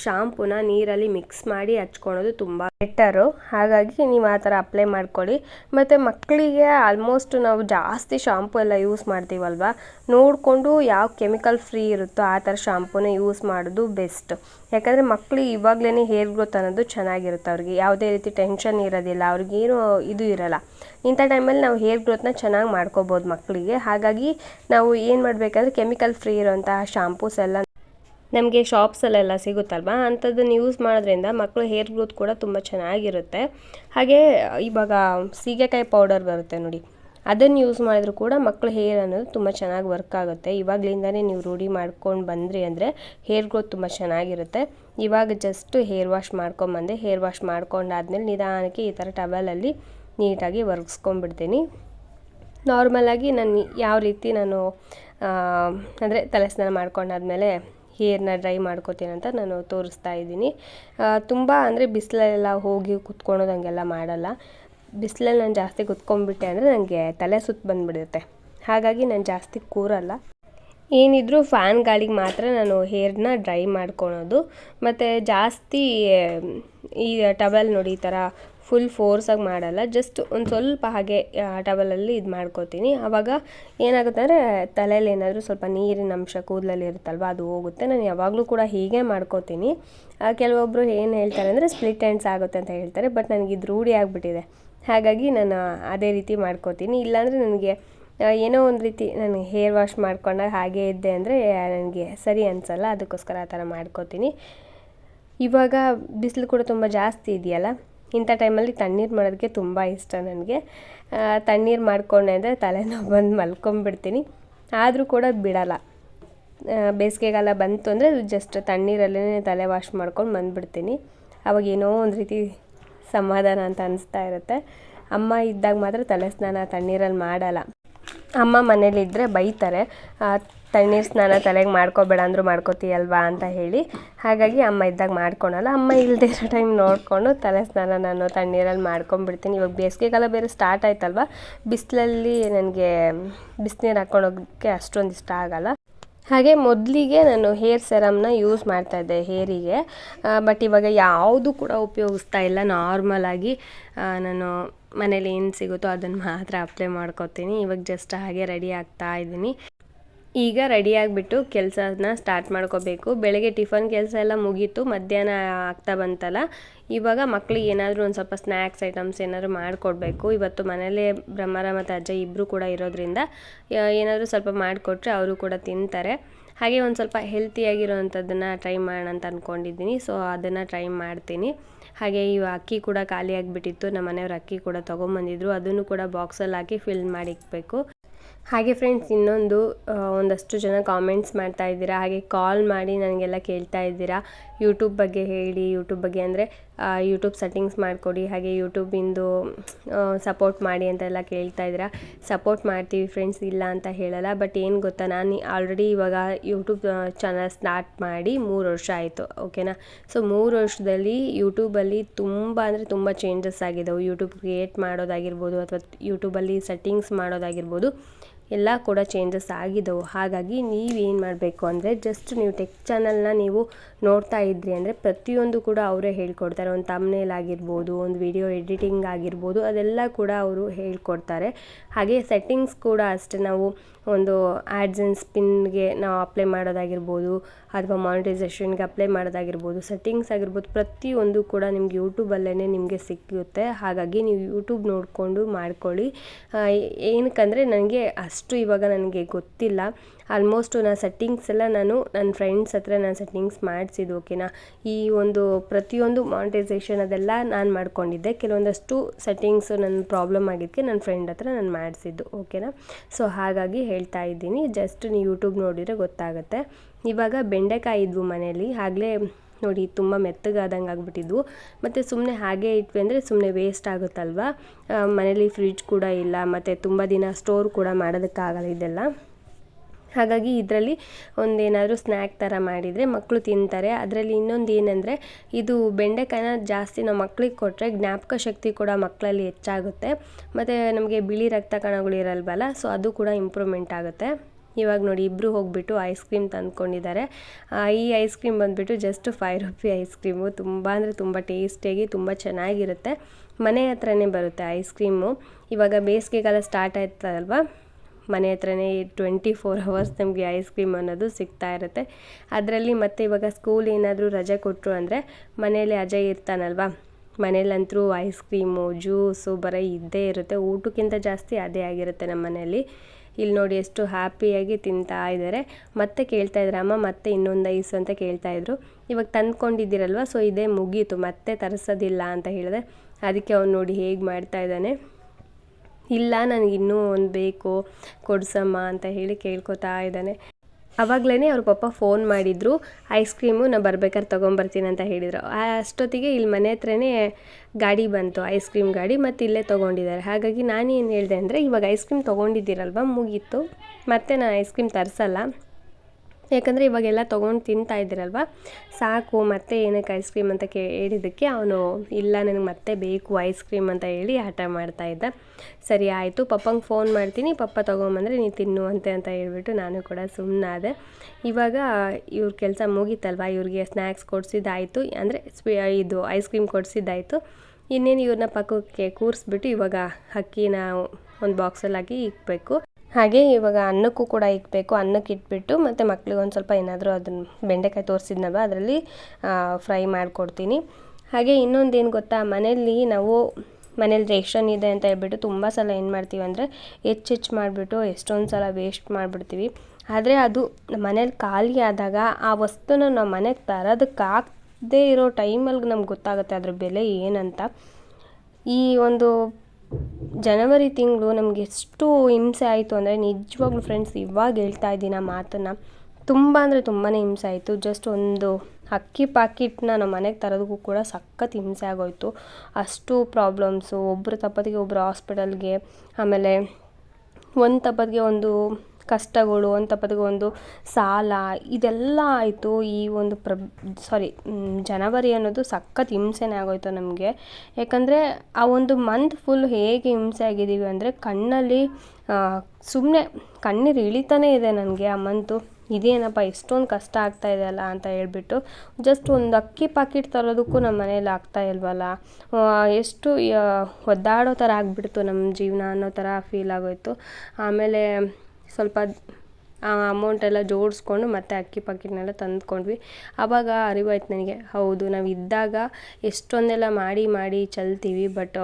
ಶಾಂಪೂನ ನೀರಲ್ಲಿ ಮಿಕ್ಸ್ ಮಾಡಿ ಹಚ್ಕೊಳೋದು ತುಂಬ ಬೆಟರು ಹಾಗಾಗಿ ನೀವು ಆ ಥರ ಅಪ್ಲೈ ಮಾಡ್ಕೊಳ್ಳಿ. ಮತ್ತು ಮಕ್ಕಳಿಗೆ ಆಲ್ಮೋಸ್ಟ್ ನಾವು ಜಾಸ್ತಿ ಶಾಂಪು ಎಲ್ಲ ಯೂಸ್ ಮಾಡ್ತೀವಲ್ವ? ನೋಡಿಕೊಂಡು ಯಾವ ಕೆಮಿಕಲ್ ಫ್ರೀ ಇರುತ್ತೋ ಆ ಥರ ಶಾಂಪೂನ ಯೂಸ್ ಮಾಡೋದು ಬೆಸ್ಟ್ ಯಾಕಂದರೆ ಮಕ್ಕಳು ಇವಾಗಲೇ ಹೇರ್ ಗ್ರೋತ್ ಅನ್ನೋದು ಚೆನ್ನಾಗಿರುತ್ತೆ ಅವ್ರಿಗೆ. ಯಾವುದೇ ರೀತಿ ಟೆನ್ಷನ್ ಇರೋದಿಲ್ಲ ಅವ್ರಿಗೇನು ಇದು ಇರಲ್ಲ. ಇಂಥ ಟೈಮಲ್ಲಿ ನಾವು ಹೇರ್ ಗ್ರೋತ್ನ ಚೆನ್ನಾಗಿ ಮಾಡ್ಕೋಬೋದು ಮಕ್ಕಳಿಗೆ ಹಾಗಾಗಿ ನಾವು ಏನು ಮಾಡಬೇಕಂದ್ರೆ ಕೆಮಿಕಲ್ ಫ್ರೀ ಇರೋಂತಹ ಶಾಂಪೂಸ್ ಎಲ್ಲ ನಮಗೆ ಶಾಪ್ಸಲ್ಲೆಲ್ಲ ಸಿಗುತ್ತಲ್ವ? ಅಂಥದ್ದನ್ನು ಯೂಸ್ ಮಾಡೋದ್ರಿಂದ ಮಕ್ಕಳು ಹೇರ್ ಗ್ರೋತ್ ಕೂಡ ತುಂಬ ಚೆನ್ನಾಗಿರುತ್ತೆ. ಹಾಗೆ ಇವಾಗ ಸೀಗೆಕಾಯಿ ಪೌಡರ್ ಬರುತ್ತೆ ನೋಡಿ. ಅದನ್ನು ಯೂಸ್ ಮಾಡಿದ್ರು ಕೂಡ ಮಕ್ಕಳ ಹೇರ್ ಅನ್ನೋದು ತುಂಬ ಚೆನ್ನಾಗಿ ವರ್ಕ್ ಆಗುತ್ತೆ. ಇವಾಗಲಿಂದನೇ ನೀವು ರೂಢಿ ಮಾಡ್ಕೊಂಡು ಬಂದ್ರಿ ಅಂದರೆ ಹೇರ್ ಗ್ರೋತ್ ತುಂಬ ಚೆನ್ನಾಗಿರುತ್ತೆ. ಇವಾಗ ಜಸ್ಟ್ ಹೇರ್ ವಾಶ್ ಮಾಡ್ಕೊಂಬಂದೆ ಹೇರ್ ವಾಶ್ ಮಾಡ್ಕೊಂಡಾದ್ಮೇಲೆ ನಿಧಾನಕ್ಕೆ ಈ ಥರ ಟವಲಲ್ಲಿ ನೀಟಾಗಿ ಒರೆಸ್ಕೊಂಡ್ಬಿಡ್ತೀನಿ ನಾರ್ಮಲಾಗಿ ನಾನು ಯಾವ ರೀತಿ ನಾನು ಅಂದರೆ ತಲೆ ಸ್ನಾನ ಮಾಡ್ಕೊಂಡಾದ್ಮೇಲೆ ಹೇರ್ನ ಡ್ರೈ ಮಾಡ್ಕೋತೀನಿ ಅಂತ ನಾನು ತೋರಿಸ್ತಾ ಇದ್ದೀನಿ. ತುಂಬ ಅಂದರೆ ಬಿಸಿಲಲ್ಲೆಲ್ಲ ಹೋಗಿ ಕುತ್ಕೊಳೋದಂಗೆಲ್ಲ ಮಾಡಲ್ಲ. ಬಿಸಿಲಲ್ಲಿ ನಾನು ಜಾಸ್ತಿ ಕುತ್ಕೊಂಡ್ಬಿಟ್ಟೆ ಅಂದರೆ ನನಗೆ ತಲೆ ಸುತ್ತ ಬಂದುಬಿಡುತ್ತೆ. ಹಾಗಾಗಿ ನಾನು ಜಾಸ್ತಿ ಕೂರಲ್ಲ. ಏನಿದ್ರೂ ಫ್ಯಾನ್ ಗಾಳಿಗೆ ಮಾತ್ರ ನಾನು ಹೇರ್ನ ಡ್ರೈ ಮಾಡ್ಕೊಳೋದು. ಮತ್ತು ಜಾಸ್ತಿ ಈ ಟವೆಲ್ ನೋಡಿ ಈ ಥರ ಫುಲ್ ಫೋರ್ಸಾಗಿ ಮಾಡಲ್ಲ. ಜಸ್ಟ್ ಒಂದು ಸ್ವಲ್ಪ ಹಾಗೆ ಟವಲಲ್ಲಿ ಇದು ಮಾಡ್ಕೋತೀನಿ. ಆವಾಗ ಏನಾಗುತ್ತೆ ಅಂದರೆ ತಲೆಯಲ್ಲಿ ಏನಾದರೂ ಸ್ವಲ್ಪ ನೀರಿನ ಅಂಶ ಕೂದಲಲ್ಲಿ ಇರುತ್ತಲ್ವ, ಅದು ಹೋಗುತ್ತೆ. ನಾನು ಯಾವಾಗಲೂ ಕೂಡ ಹೀಗೆ ಮಾಡ್ಕೋತೀನಿ. ಕೆಲವೊಬ್ಬರು ಏನು ಹೇಳ್ತಾರೆ ಅಂದರೆ ಸ್ಪ್ಲಿಟ್ ಎಂಡ್ಸ್ ಆಗುತ್ತೆ ಅಂತ ಹೇಳ್ತಾರೆ. ಬಟ್ ನನಗೆ ಇದು ರೂಢಿ ಆಗಿಬಿಟ್ಟಿದೆ. ಹಾಗಾಗಿ ನಾನು ಅದೇ ರೀತಿ ಮಾಡ್ಕೋತೀನಿ. ಇಲ್ಲಾಂದರೆ ನನಗೆ ಏನೋ ಒಂದು ರೀತಿ ನಾನು ಹೇರ್ ವಾಶ್ ಮಾಡ್ಕೊಂಡಾಗ ಹಾಗೆ ಇದ್ದೆ ಅಂದರೆ ನನಗೆ ಸರಿ ಅನಿಸಲ್ಲ, ಅದಕ್ಕೋಸ್ಕರ ಆ ಥರ ಮಾಡ್ಕೋತೀನಿ. ಇವಾಗ ಬಿಸಿಲು ಕೂಡ ತುಂಬ ಜಾಸ್ತಿ ಇದೆಯಲ್ಲ, ಇಂಥ ಟೈಮಲ್ಲಿ ತಣ್ಣೀರು ಮಾಡೋದಕ್ಕೆ ತುಂಬ ಇಷ್ಟ ನನಗೆ. ತಣ್ಣೀರು ಮಾಡಿಕೊಂಡೆ ಅಂದರೆ ತಲೆನೋವು ಬಂದು ಮಲ್ಕೊಂಬಿಡ್ತೀನಿ. ಆದರೂ ಕೂಡ ಬಿಡಲ್ಲ. ಬೇಸಿಗೆಗಾಲ ಬಂತು ಅಂದರೆ ಜಸ್ಟ್ ತಣ್ಣೀರಲ್ಲೇ ತಲೆ ವಾಶ್ ಮಾಡ್ಕೊಂಡು ಬಂದುಬಿಡ್ತೀನಿ. ಅವಾಗ ಏನೋ ಒಂದು ರೀತಿ ಸಮಾಧಾನ ಅಂತ ಅನಿಸ್ತಾ ಇರುತ್ತೆ. ಅಮ್ಮ ಇದ್ದಾಗ ಮಾತ್ರ ತಲೆ ಸ್ನಾನ ತಣ್ಣೀರಲ್ಲಿ ಮಾಡಲ್ಲ. ಅಮ್ಮ ಮನೇಲಿದ್ದರೆ ಬೈತಾರೆ ತಣ್ಣೀರು ಸ್ನಾನ ತಲೆಗೆ ಮಾಡ್ಕೋಬೇಡ ಅಂದರೂ ಮಾಡ್ಕೋತೀಯಲ್ವಾ? ಅಂತ ಹೇಳಿ. ಹಾಗಾಗಿ ಅಮ್ಮ ಇದ್ದಾಗ ಮಾಡ್ಕೊಳಲ್ಲ. ಅಮ್ಮ ಇಲ್ಲದೆ ಇರೋ ಟೈಮ್ ನೋಡಿಕೊಂಡು ತಲೆ ಸ್ನಾನ ನಾನು ತಣ್ಣೀರಲ್ಲಿ ಮಾಡ್ಕೊಂಡ್ಬಿಡ್ತೀನಿ. ಇವಾಗ ಬೇಸಿಗೆಗಾಲ ಬೇರೆ ಸ್ಟಾರ್ಟ್ ಆಯ್ತಲ್ವ? ಬಿಸಿಲಲ್ಲಿ ನನಗೆ ಬಿಸಿನೀರು ಹಾಕ್ಕೊಂಡೋಗೋಕ್ಕೆ ಅಷ್ಟೊಂದು ಇಷ್ಟ ಆಗಲ್ಲ. ಹಾಗೆ ಮೊದಲಿಗೆ ನಾನು ಹೇರ್ ಸೆರಮ್ನ ಯೂಸ್ ಮಾಡ್ತಾಯಿದ್ದೆ ಹೇರಿಗೆ. ಬಟ್ ಇವಾಗ ಯಾವುದು ಕೂಡ ಉಪಯೋಗಿಸ್ತಾ ಇಲ್ಲ. ನಾರ್ಮಲಾಗಿ ನಾನು ಮನೇಲಿ ಏನು ಸಿಗುತ್ತೋ ಅದನ್ನು ಮಾತ್ರ ಅಪ್ಲೈ ಮಾಡ್ಕೋತೀನಿ. ಇವಾಗ ಜಸ್ಟ್ ಹಾಗೆ ರೆಡಿ ಆಗ್ತಾ ಇದ್ದೀನಿ. ಈಗ ರೆಡಿಯಾಗಿಬಿಟ್ಟು ಕೆಲಸನ ಸ್ಟಾರ್ಟ್ ಮಾಡ್ಕೋಬೇಕು. ಬೆಳಗ್ಗೆ ಟಿಫನ್ ಕೆಲಸ ಎಲ್ಲ ಮುಗೀತು, ಮಧ್ಯಾಹ್ನ ಆಗ್ತಾ ಬಂತಲ್ಲ. ಇವಾಗ ಮಕ್ಳಿಗೆ ಏನಾದರೂ ಒಂದು ಸ್ವಲ್ಪ ಸ್ನ್ಯಾಕ್ಸ್ ಐಟಮ್ಸ್ ಏನಾದರೂ ಮಾಡಿಕೊಡ್ಬೇಕು. ಇವತ್ತು ಮನೇಲೇ ಬ್ರಹ್ಮರ ಮತ್ತು ಅಜ್ಜ ಇಬ್ಬರು ಕೂಡ ಇರೋದ್ರಿಂದ ಏನಾದರೂ ಸ್ವಲ್ಪ ಮಾಡಿಕೊಟ್ರೆ ಅವರು ಕೂಡ ತಿಂತಾರೆ. ಹಾಗೆ ಒಂದು ಸ್ವಲ್ಪ ಹೆಲ್ತಿಯಾಗಿರೋವಂಥದ್ದನ್ನು ಟ್ರೈ ಮಾಡೋಣ ಅಂತ ಅಂದ್ಕೊಂಡಿದ್ದೀನಿ ಸೊ ಅದನ್ನು ಟ್ರೈ ಮಾಡ್ತೀನಿ. ಹಾಗೆ ಈ ಅಕ್ಕಿ ಕೂಡ ಖಾಲಿ ಆಗಿಬಿಟ್ಟಿತ್ತು. ನಮ್ಮ ಮನೆಯವ್ರು ಅಕ್ಕಿ ಕೂಡ ತೊಗೊಂಬಂದಿದ್ರು. ಅದನ್ನು ಕೂಡ ಬಾಕ್ಸಲ್ಲಿ ಹಾಕಿ ಫಿಲ್ ಮಾಡಿ ಇಕ್ಬೇಕು. ಹಾಗೆ ಫ್ರೆಂಡ್ಸ್ ಇನ್ನೊಂದು ಒಂದಷ್ಟು ಜನ ಕಾಮೆಂಟ್ಸ್ ಮಾಡ್ತಾ ಇದ್ದೀರಾ ಹಾಗೆ ಕಾಲ್ ಮಾಡಿ ನನಗೆಲ್ಲ ಕೇಳ್ತಾ ಇದ್ದೀರಾ. ಯೂಟ್ಯೂಬ್ ಬಗ್ಗೆ ಹೇಳಿ, ಯೂಟ್ಯೂಬ್ ಬಗ್ಗೆ ಅಂದರೆ ಯೂಟ್ಯೂಬ್ ಸೆಟ್ಟಿಂಗ್ಸ್ ಮಾಡಿಕೊಡಿ, ಹಾಗೆ ಯೂಟ್ಯೂಬಿಂದು ಸಪೋರ್ಟ್ ಮಾಡಿ ಅಂತೆಲ್ಲ ಕೇಳ್ತಾ ಇದ್ದೀರಾ. ಸಪೋರ್ಟ್ ಮಾಡ್ತೀವಿ ಫ್ರೆಂಡ್ಸ್ ಇಲ್ಲ ಅಂತ ಹೇಳಲ್ಲ ಬಟ್ ಏನು ಗೊತ್ತಾ, ನಾನು ಆಲ್ರೆಡಿ ಇವಾಗ ಯೂಟ್ಯೂಬ್ ಚಾನಲ್ ಸ್ಟಾರ್ಟ್ ಮಾಡಿ ಮೂರು ವರ್ಷ ಆಯಿತು ಓಕೆನಾ ಸೊ ಮೂರು ವರ್ಷದಲ್ಲಿ ಯೂಟ್ಯೂಬಲ್ಲಿ ತುಂಬ ಅಂದರೆ ತುಂಬ ಚೇಂಜಸ್ ಆಗಿದ್ದವು ಯೂಟ್ಯೂಬ್ ಕ್ರಿಯೇಟ್ ಮಾಡೋದಾಗಿರ್ಬೋದು, ಅಥವಾ ಯೂಟ್ಯೂಬಲ್ಲಿ ಸೆಟ್ಟಿಂಗ್ಸ್ ಮಾಡೋದಾಗಿರ್ಬೋದು. ಎಲ್ಲ ಕೂಡ ಚೇಂಜಸ್ ಆಗಿದ್ದವು ಹಾಗಾಗಿ ನೀವೇನು ಮಾಡಬೇಕು ಅಂದರೆ ಜಸ್ಟ್ ನೀವು ಟೆಕ್ ಚಾನಲ್ನ ನೀವು ನೋಡ್ತಾ ಇದ್ರಿ ಅಂದರೆ ಪ್ರತಿಯೊಂದು ಕೂಡ ಅವರೇ ಹೇಳ್ಕೊಡ್ತಾರೆ. ಒಂದು ತಮ್ನೇಲ್ ಆಗಿರ್ಬೋದು, ಒಂದು ವಿಡಿಯೋ ಎಡಿಟಿಂಗ್ ಆಗಿರ್ಬೋದು, ಅದೆಲ್ಲ ಕೂಡ ಅವರು ಹೇಳ್ಕೊಡ್ತಾರೆ. ಹಾಗೆ ಸೆಟ್ಟಿಂಗ್ಸ್ ಕೂಡ ಅಷ್ಟೇ. ನಾವು ಒಂದು ಆ್ಯಡ್ಸ್ ಆ್ಯಂಡ್ ಸ್ಪಿನ್ಗೆ ನಾವು ಅಪ್ಲೈ ಮಾಡೋದಾಗಿರ್ಬೋದು ಅಥವಾ ಮಾನಿಟೈಸೇಷನ್ಗೆ ಅಪ್ಲೈ ಮಾಡೋದಾಗಿರ್ಬೋದು ಸೆಟ್ಟಿಂಗ್ಸ್ ಆಗಿರ್ಬೋದು, ಪ್ರತಿಯೊಂದು ಕೂಡ ನಿಮ್ಗೆ ಯೂಟ್ಯೂಬಲ್ಲೇ ನಿಮಗೆ ಸಿಕ್ಕುತ್ತೆ ಹಾಗಾಗಿ ನೀವು ಯೂಟ್ಯೂಬ್ ನೋಡಿಕೊಂಡು ಮಾಡ್ಕೊಳ್ಳಿ. ಏನಕ್ಕಂದರೆ ನನಗೆ ಅಷ್ಟು ಇವಾಗ ನನಗೆ ಗೊತ್ತಿಲ್ಲ. ಆಲ್ಮೋಸ್ಟು ನಾನು ಸೆಟ್ಟಿಂಗ್ಸ್ ಎಲ್ಲ ನಾನು ನನ್ನ ಫ್ರೆಂಡ್ಸ್ ಹತ್ರ ನಾನು ಸೆಟ್ಟಿಂಗ್ಸ್ ಮಾಡಿಸಿದ್ದು ಓಕೆನಾ ಈ ಒಂದು ಪ್ರತಿಯೊಂದು ಮಾನಿಟೈಸೇಷನ್ ಅದೆಲ್ಲ ನಾನು ಮಾಡ್ಕೊಂಡಿದ್ದೆ. ಕೆಲವೊಂದಷ್ಟು ಸೆಟ್ಟಿಂಗ್ಸ್ ನನ್ನ ಪ್ರಾಬ್ಲಮ್ ಆಗಿದ್ದಕ್ಕೆ ನನ್ನ ಫ್ರೆಂಡ್ ಹತ್ರ ನಾನು ಮಾಡಿಸಿದ್ದು ಓಕೆನಾ ಸೊ ಹಾಗಾಗಿ ಹೇಳ್ತಾ ಇದ್ದೀನಿ. ಜಸ್ಟ್ ನೀವು ಯೂಟ್ಯೂಬ್ ನೋಡಿದರೆ ಗೊತ್ತಾಗುತ್ತೆ. ಇವಾಗ ಬೆಂಡೆಕಾಯಿ ಇದ್ವು ಮನೆಯಲ್ಲಿ, ಆಗಲೇ ನೋಡಿ ತುಂಬ ಮೆತ್ತಗಾದಂಗೆ ಆಗಿಬಿಟ್ಟಿದ್ವು. ಮತ್ತು ಸುಮ್ಮನೆ ಹಾಗೆ ಇಟ್ವಿ ಅಂದರೆ ಸುಮ್ಮನೆ ವೇಸ್ಟ್ ಆಗುತ್ತಲ್ವ? ಮನೇಲಿ ಫ್ರಿಡ್ಜ್ ಕೂಡ ಇಲ್ಲ, ಮತ್ತು ತುಂಬ ದಿನ ಸ್ಟೋರ್ ಕೂಡ ಮಾಡೋದಕ್ಕಾಗಲ್ಲ ಇದೆಲ್ಲ. ಹಾಗಾಗಿ ಇದರಲ್ಲಿ ಒಂದೇನಾದರೂ ಸ್ನ್ಯಾಕ್ ಥರ ಮಾಡಿದರೆ ಮಕ್ಕಳು ತಿಂತಾರೆ. ಅದರಲ್ಲಿ ಇನ್ನೊಂದು ಏನಂದರೆ, ಇದು ಬೆಂಡೆಕಾಯಿನ ಜಾಸ್ತಿ ನಾವು ಮಕ್ಳಿಗೆ ಕೊಟ್ಟರೆ ಜ್ಞಾಪಕ ಶಕ್ತಿ ಕೂಡ ಮಕ್ಕಳಲ್ಲಿ ಹೆಚ್ಚಾಗುತ್ತೆ. ಮತ್ತು ನಮಗೆ ಬಿಳಿ ರಕ್ತ ಕಣಗಳು ಇರಲ್ವಲ್ಲ ಸೊ ಅದು ಕೂಡ ಇಂಪ್ರೂವ್ಮೆಂಟ್ ಆಗುತ್ತೆ. ಇವಾಗ ನೋಡಿ ಇಬ್ಬರು ಹೋಗಿಬಿಟ್ಟು ಐಸ್ ಕ್ರೀಮ್ ತಂದ್ಕೊಂಡಿದ್ದಾರೆ. ಈ ಐಸ್ ಕ್ರೀಮ್ ಬಂದುಬಿಟ್ಟು just five rupee ice cream. ತುಂಬ ಅಂದರೆ ತುಂಬ ಟೇಸ್ಟಿಯಾಗಿ ತುಂಬ ಚೆನ್ನಾಗಿರುತ್ತೆ. ಮನೆ ಹತ್ರನೇ ಬರುತ್ತೆ ಐಸ್ ಕ್ರೀಮು. ಇವಾಗ ಬೇಸಿಗೆಗಾಲ ಸ್ಟಾರ್ಟ್ ಆಯ್ತಲ್ವಾ? ಮನೆ ಹತ್ರನೇ ಟ್ವೆಂಟಿ ಫೋರ್ ಅವರ್ಸ್ ನಮಗೆ ಐಸ್ ಕ್ರೀಮ್ ಅನ್ನೋದು ಸಿಗ್ತಾ ಇರುತ್ತೆ. ಅದರಲ್ಲಿ ಮತ್ತೆ ಇವಾಗ ಸ್ಕೂಲ್ ಏನಾದರೂ ರಜೆ ಕೊಟ್ಟರು ಅಂದರೆ ಮನೆಯಲ್ಲಿ ಅಜಯ್ ಇರ್ತಾನಲ್ವಾ? ಮನೇಲಂತರೂ ಐಸ್ ಕ್ರೀಮು, ಜ್ಯೂಸು ಬರೀ ಇದ್ದೇ ಇರುತ್ತೆ. ಊಟಕ್ಕಿಂತ ಜಾಸ್ತಿ ಅದೇ ಆಗಿರುತ್ತೆ ನಮ್ಮ ಮನೆಯಲ್ಲಿ ಇಲ್ಲಿ ನೋಡಿ ಎಷ್ಟು ಹ್ಯಾಪಿಯಾಗಿ ತಿಂತಾ ಇದ್ದಾರೆ. ಮತ್ತೆ ಕೇಳ್ತಾ ಇದ್ದಾರೆ ಅಮ್ಮ, ಮತ್ತೆ ಇನ್ನೊಂದು ಐಸ್ ಅಂತ ಕೇಳ್ತಾ ಇದ್ರು. ಇವಾಗ ತಂದ್ಕೊಂಡಿದ್ದೀರಲ್ವ? ಸೊ ಇದೇ ಮುಗೀತು, ಮತ್ತೆ ತರಿಸೋದಿಲ್ಲ ಅಂತ ಹೇಳಿದೆ. ಅದಕ್ಕೆ ಅವ್ನು ನೋಡಿ ಹೇಗೆ ಮಾಡ್ತಾ ಇದ್ದಾನೆ. ಇಲ್ಲ ನನಗಿನ್ನೂ ಒಂದು ಬೇಕು, ಕೊಡ್ಸಮ್ಮ ಅಂತ ಹೇಳಿ ಕೇಳ್ಕೊತಾ ಇದ್ದಾನೆ. ಅವಾಗಲೇ ಅವ್ರ ಪಪ್ಪ ಫೋನ್ ಮಾಡಿದ್ರು ಐಸ್ ಕ್ರೀಮು ನಾ ಬರ್ಬೇಕಾದ್ರೆ ತೊಗೊಂಬರ್ತೀನಿ ಅಂತ ಹೇಳಿದರು. ಅಷ್ಟೊತ್ತಿಗೆ ಇಲ್ಲಿ ಮನೆ ಹತ್ರನೇ ಗಾಡಿ ಬಂತು ಐಸ್ ಕ್ರೀಮ್ ಗಾಡಿ ಮತ್ತು ಇಲ್ಲೇ ತೊಗೊಂಡಿದ್ದಾರೆ. ಹಾಗಾಗಿ ನಾನು ಏನು ಹೇಳಿದೆ ಅಂದರೆ, ಇವಾಗ ಐಸ್ ಕ್ರೀಮ್ ತೊಗೊಂಡಿದ್ದೀರಲ್ವ, ಮುಗೀತು. ಮತ್ತೆ ನಾನು ಐಸ್ ಕ್ರೀಮ್ ತರಿಸಲ್ಲ. ಯಾಕಂದರೆ ಇವಾಗೆಲ್ಲ ತೊಗೊಂಡು ತಿಂತಾ ಇದ್ದೀರಲ್ವ? ಸಾಕು, ಮತ್ತೆ ಏನಕ್ಕೆ ಐಸ್ ಕ್ರೀಮ್ ಅಂತ ಕೇಳಿದ್ದಕ್ಕೆ ಅವನು, ಇಲ್ಲ, ನನಗೆ ಮತ್ತೆ ಬೇಕು ಐಸ್ ಕ್ರೀಮ್ ಅಂತ ಹೇಳಿ ಹಠ ಮಾಡ್ತಾ ಇದ್ದ. ಸರಿ, ಆಯಿತು, ಪಪ್ಪಂಗೆ ಫೋನ್ ಮಾಡ್ತೀನಿ, ಪಪ್ಪ ತೊಗೊಂಬಂದರೆ ನೀನು ತಿನ್ನು ಅಂತೆ ಅಂತ ಹೇಳ್ಬಿಟ್ಟು ನಾನು ಕೂಡ ಸುಮ್ಮನಾದೆ ಇವಾಗ ಇವ್ರ ಕೆಲಸ ಮುಗೀತಲ್ವ? ಇವ್ರಿಗೆ ಸ್ನ್ಯಾಕ್ಸ್ ಕೊಡಿಸಿದ್ದಾಯಿತು, ಅಂದರೆ ಸ್ವೀ ಇದು ಐಸ್ ಕ್ರೀಮ್ ಕೊಡಿಸಿದ್ದಾಯಿತು. ಇನ್ನೇನು ಇವ್ರನ್ನ ಪಕ್ಕಕ್ಕೆ ಕೂರಿಸ್ಬಿಟ್ಟು ಇವಾಗ ಅಕ್ಕಿನ ಒಂದು ಬಾಕ್ಸಲ್ಲಿ ಹಾಕಿ ಇಕ್ಬೇಕು. ಹಾಗೆ ಇವಾಗ ಅನ್ನಕ್ಕೂ ಕೂಡ ಇಕ್ಕಬೇಕು ಅನ್ನಕ್ಕೆ ಇಟ್ಬಿಟ್ಟು ಮತ್ತು ಮಕ್ಳಿಗೆ ಒಂದು ಸ್ವಲ್ಪ ಏನಾದರೂ ಅದನ್ನು ಬೆಂಡೆಕಾಯಿ ತೋರಿಸಿದ್ನಲ್ವ, ಅದರಲ್ಲಿ ಫ್ರೈ ಮಾಡಿಕೊಡ್ತೀನಿ. ಹಾಗೆ ಇನ್ನೊಂದು ಏನು ಗೊತ್ತಾ, ಮನೆಯಲ್ಲಿ ನಾವು ಮನೇಲಿ ರೇಷನ್ ಇದೆ ಅಂತ ಹೇಳ್ಬಿಟ್ಟು ತುಂಬ ಸಲ ಏನು ಮಾಡ್ತೀವಿ ಅಂದರೆ ಹೆಚ್ಚು ಹೆಚ್ಚು ಮಾಡಿಬಿಟ್ಟು ಎಷ್ಟೊಂದು ಸಲ ವೇಸ್ಟ್ ಮಾಡಿಬಿಡ್ತೀವಿ. ಆದರೆ ಅದು ಮನೇಲಿ ಖಾಲಿ ಆದಾಗ ಆ ವಸ್ತುನ ನಾವು ಮನೆಗೆ ತರೋದಕ್ಕಾಗದೇ ಇರೋ ಟೈಮಲ್ಲಿ ನಮ್ಗೆ ಗೊತ್ತಾಗುತ್ತೆ ಅದ್ರ ಬೆಲೆ ಏನಂತ. ಈ ಒಂದು ಜನವರಿ ತಿಂಗಳು ನಮಗೆ ಎಷ್ಟು ಹಿಂಸೆ ಆಯಿತು ಅಂದರೆ ನಿಜವಾಗ್ಲೂ ಫ್ರೆಂಡ್ಸ್ ಇವಾಗ ಹೇಳ್ತಾ ಇದ್ದೀನಿ ಆ ಮಾತನ್ನು. ತುಂಬ ಅಂದರೆ ತುಂಬಾ ಹಿಂಸೆ ಆಯಿತು. ಜಸ್ಟ್ ಒಂದು ಅಕ್ಕಿ ಪಾಕಿಟ್ನ ನಮ್ಮ ಮನೆಗೆ ತರೋದಕ್ಕೂ ಕೂಡ ಸಖತ್ ಹಿಂಸೆ ಆಗೋಯ್ತು. ಅಷ್ಟು ಪ್ರಾಬ್ಲಮ್ಸು ಒಬ್ಬರು ತಪ್ಪತ್ತಿಗೆ ಒಬ್ಬರು ಹಾಸ್ಪಿಟಲ್ಗೆ ಆಮೇಲೆ ಒಂದು ತಪ್ಪತ್ತಿಗೆ ಒಂದು ಕಷ್ಟಗಳು ಅಂತ ಒಂದು ಸಾಲ ಇದೆಲ್ಲ ಆಯಿತು ಈ ಒಂದು ಪ್ರ ಸಾರಿ ಜನವರಿ ಅನ್ನೋದು ಸಖತ್ ಹಿಂಸೆನೇ ಆಗೋಯ್ತು ನಮಗೆ. ಯಾಕಂದರೆ ಆ ಒಂದು ಮಂತ್ ಫುಲ್ ಹೇಗೆ ಹಿಂಸೆ ಆಗಿದ್ದೀವಿ ಅಂದರೆ ಕಣ್ಣಲ್ಲಿ ಸುಮ್ಮನೆ ಕಣ್ಣೀರು ಇಳಿತಾನೆ ಇದೆ ನನಗೆ ಆ ಮಂತು ಇದೇನಪ್ಪ ಇಷ್ಟೊಂದು ಕಷ್ಟ ಆಗ್ತಾ ಇದೆಯಲ್ಲ ಅಂತ ಹೇಳ್ಬಿಟ್ಟು ಜಸ್ಟ್ ಒಂದು ಅಕ್ಕಿ ಪಾಕಿಟ್ ತರೋದಕ್ಕೂ ನಮ್ಮ ಮನೇಲಿ ಆಗ್ತಾ ಇಲ್ವಲ್ಲ? ಎಷ್ಟು ಒದ್ದಾಡೋ ಥರ ಆಗಿಬಿಡ್ತು ನಮ್ಮ ಜೀವನ ಅನ್ನೋ ಥರ ಫೀಲ್ ಆಗೋಯ್ತು. ಆಮೇಲೆ ಸ್ವಲ್ಪ ಆ ಅಮೌಂಟ್ ಎಲ್ಲ ಜೋಡಿಸ್ಕೊಂಡು ಮತ್ತೆ ಅಕ್ಕಿ ಪಾಕಿಟ್ನೆಲ್ಲ ತಂದ್ಕೊಂಡ್ವಿ. ಆವಾಗ ಅರಿವಾಯ್ತು ನನಗೆ. ಹೌದು, ನಾವು ಇದ್ದಾಗ ಎಷ್ಟೊಂದೆಲ್ಲ ಮಾಡಿ ಮಾಡಿ ಚಲ್ತೀವಿ ಬಟ್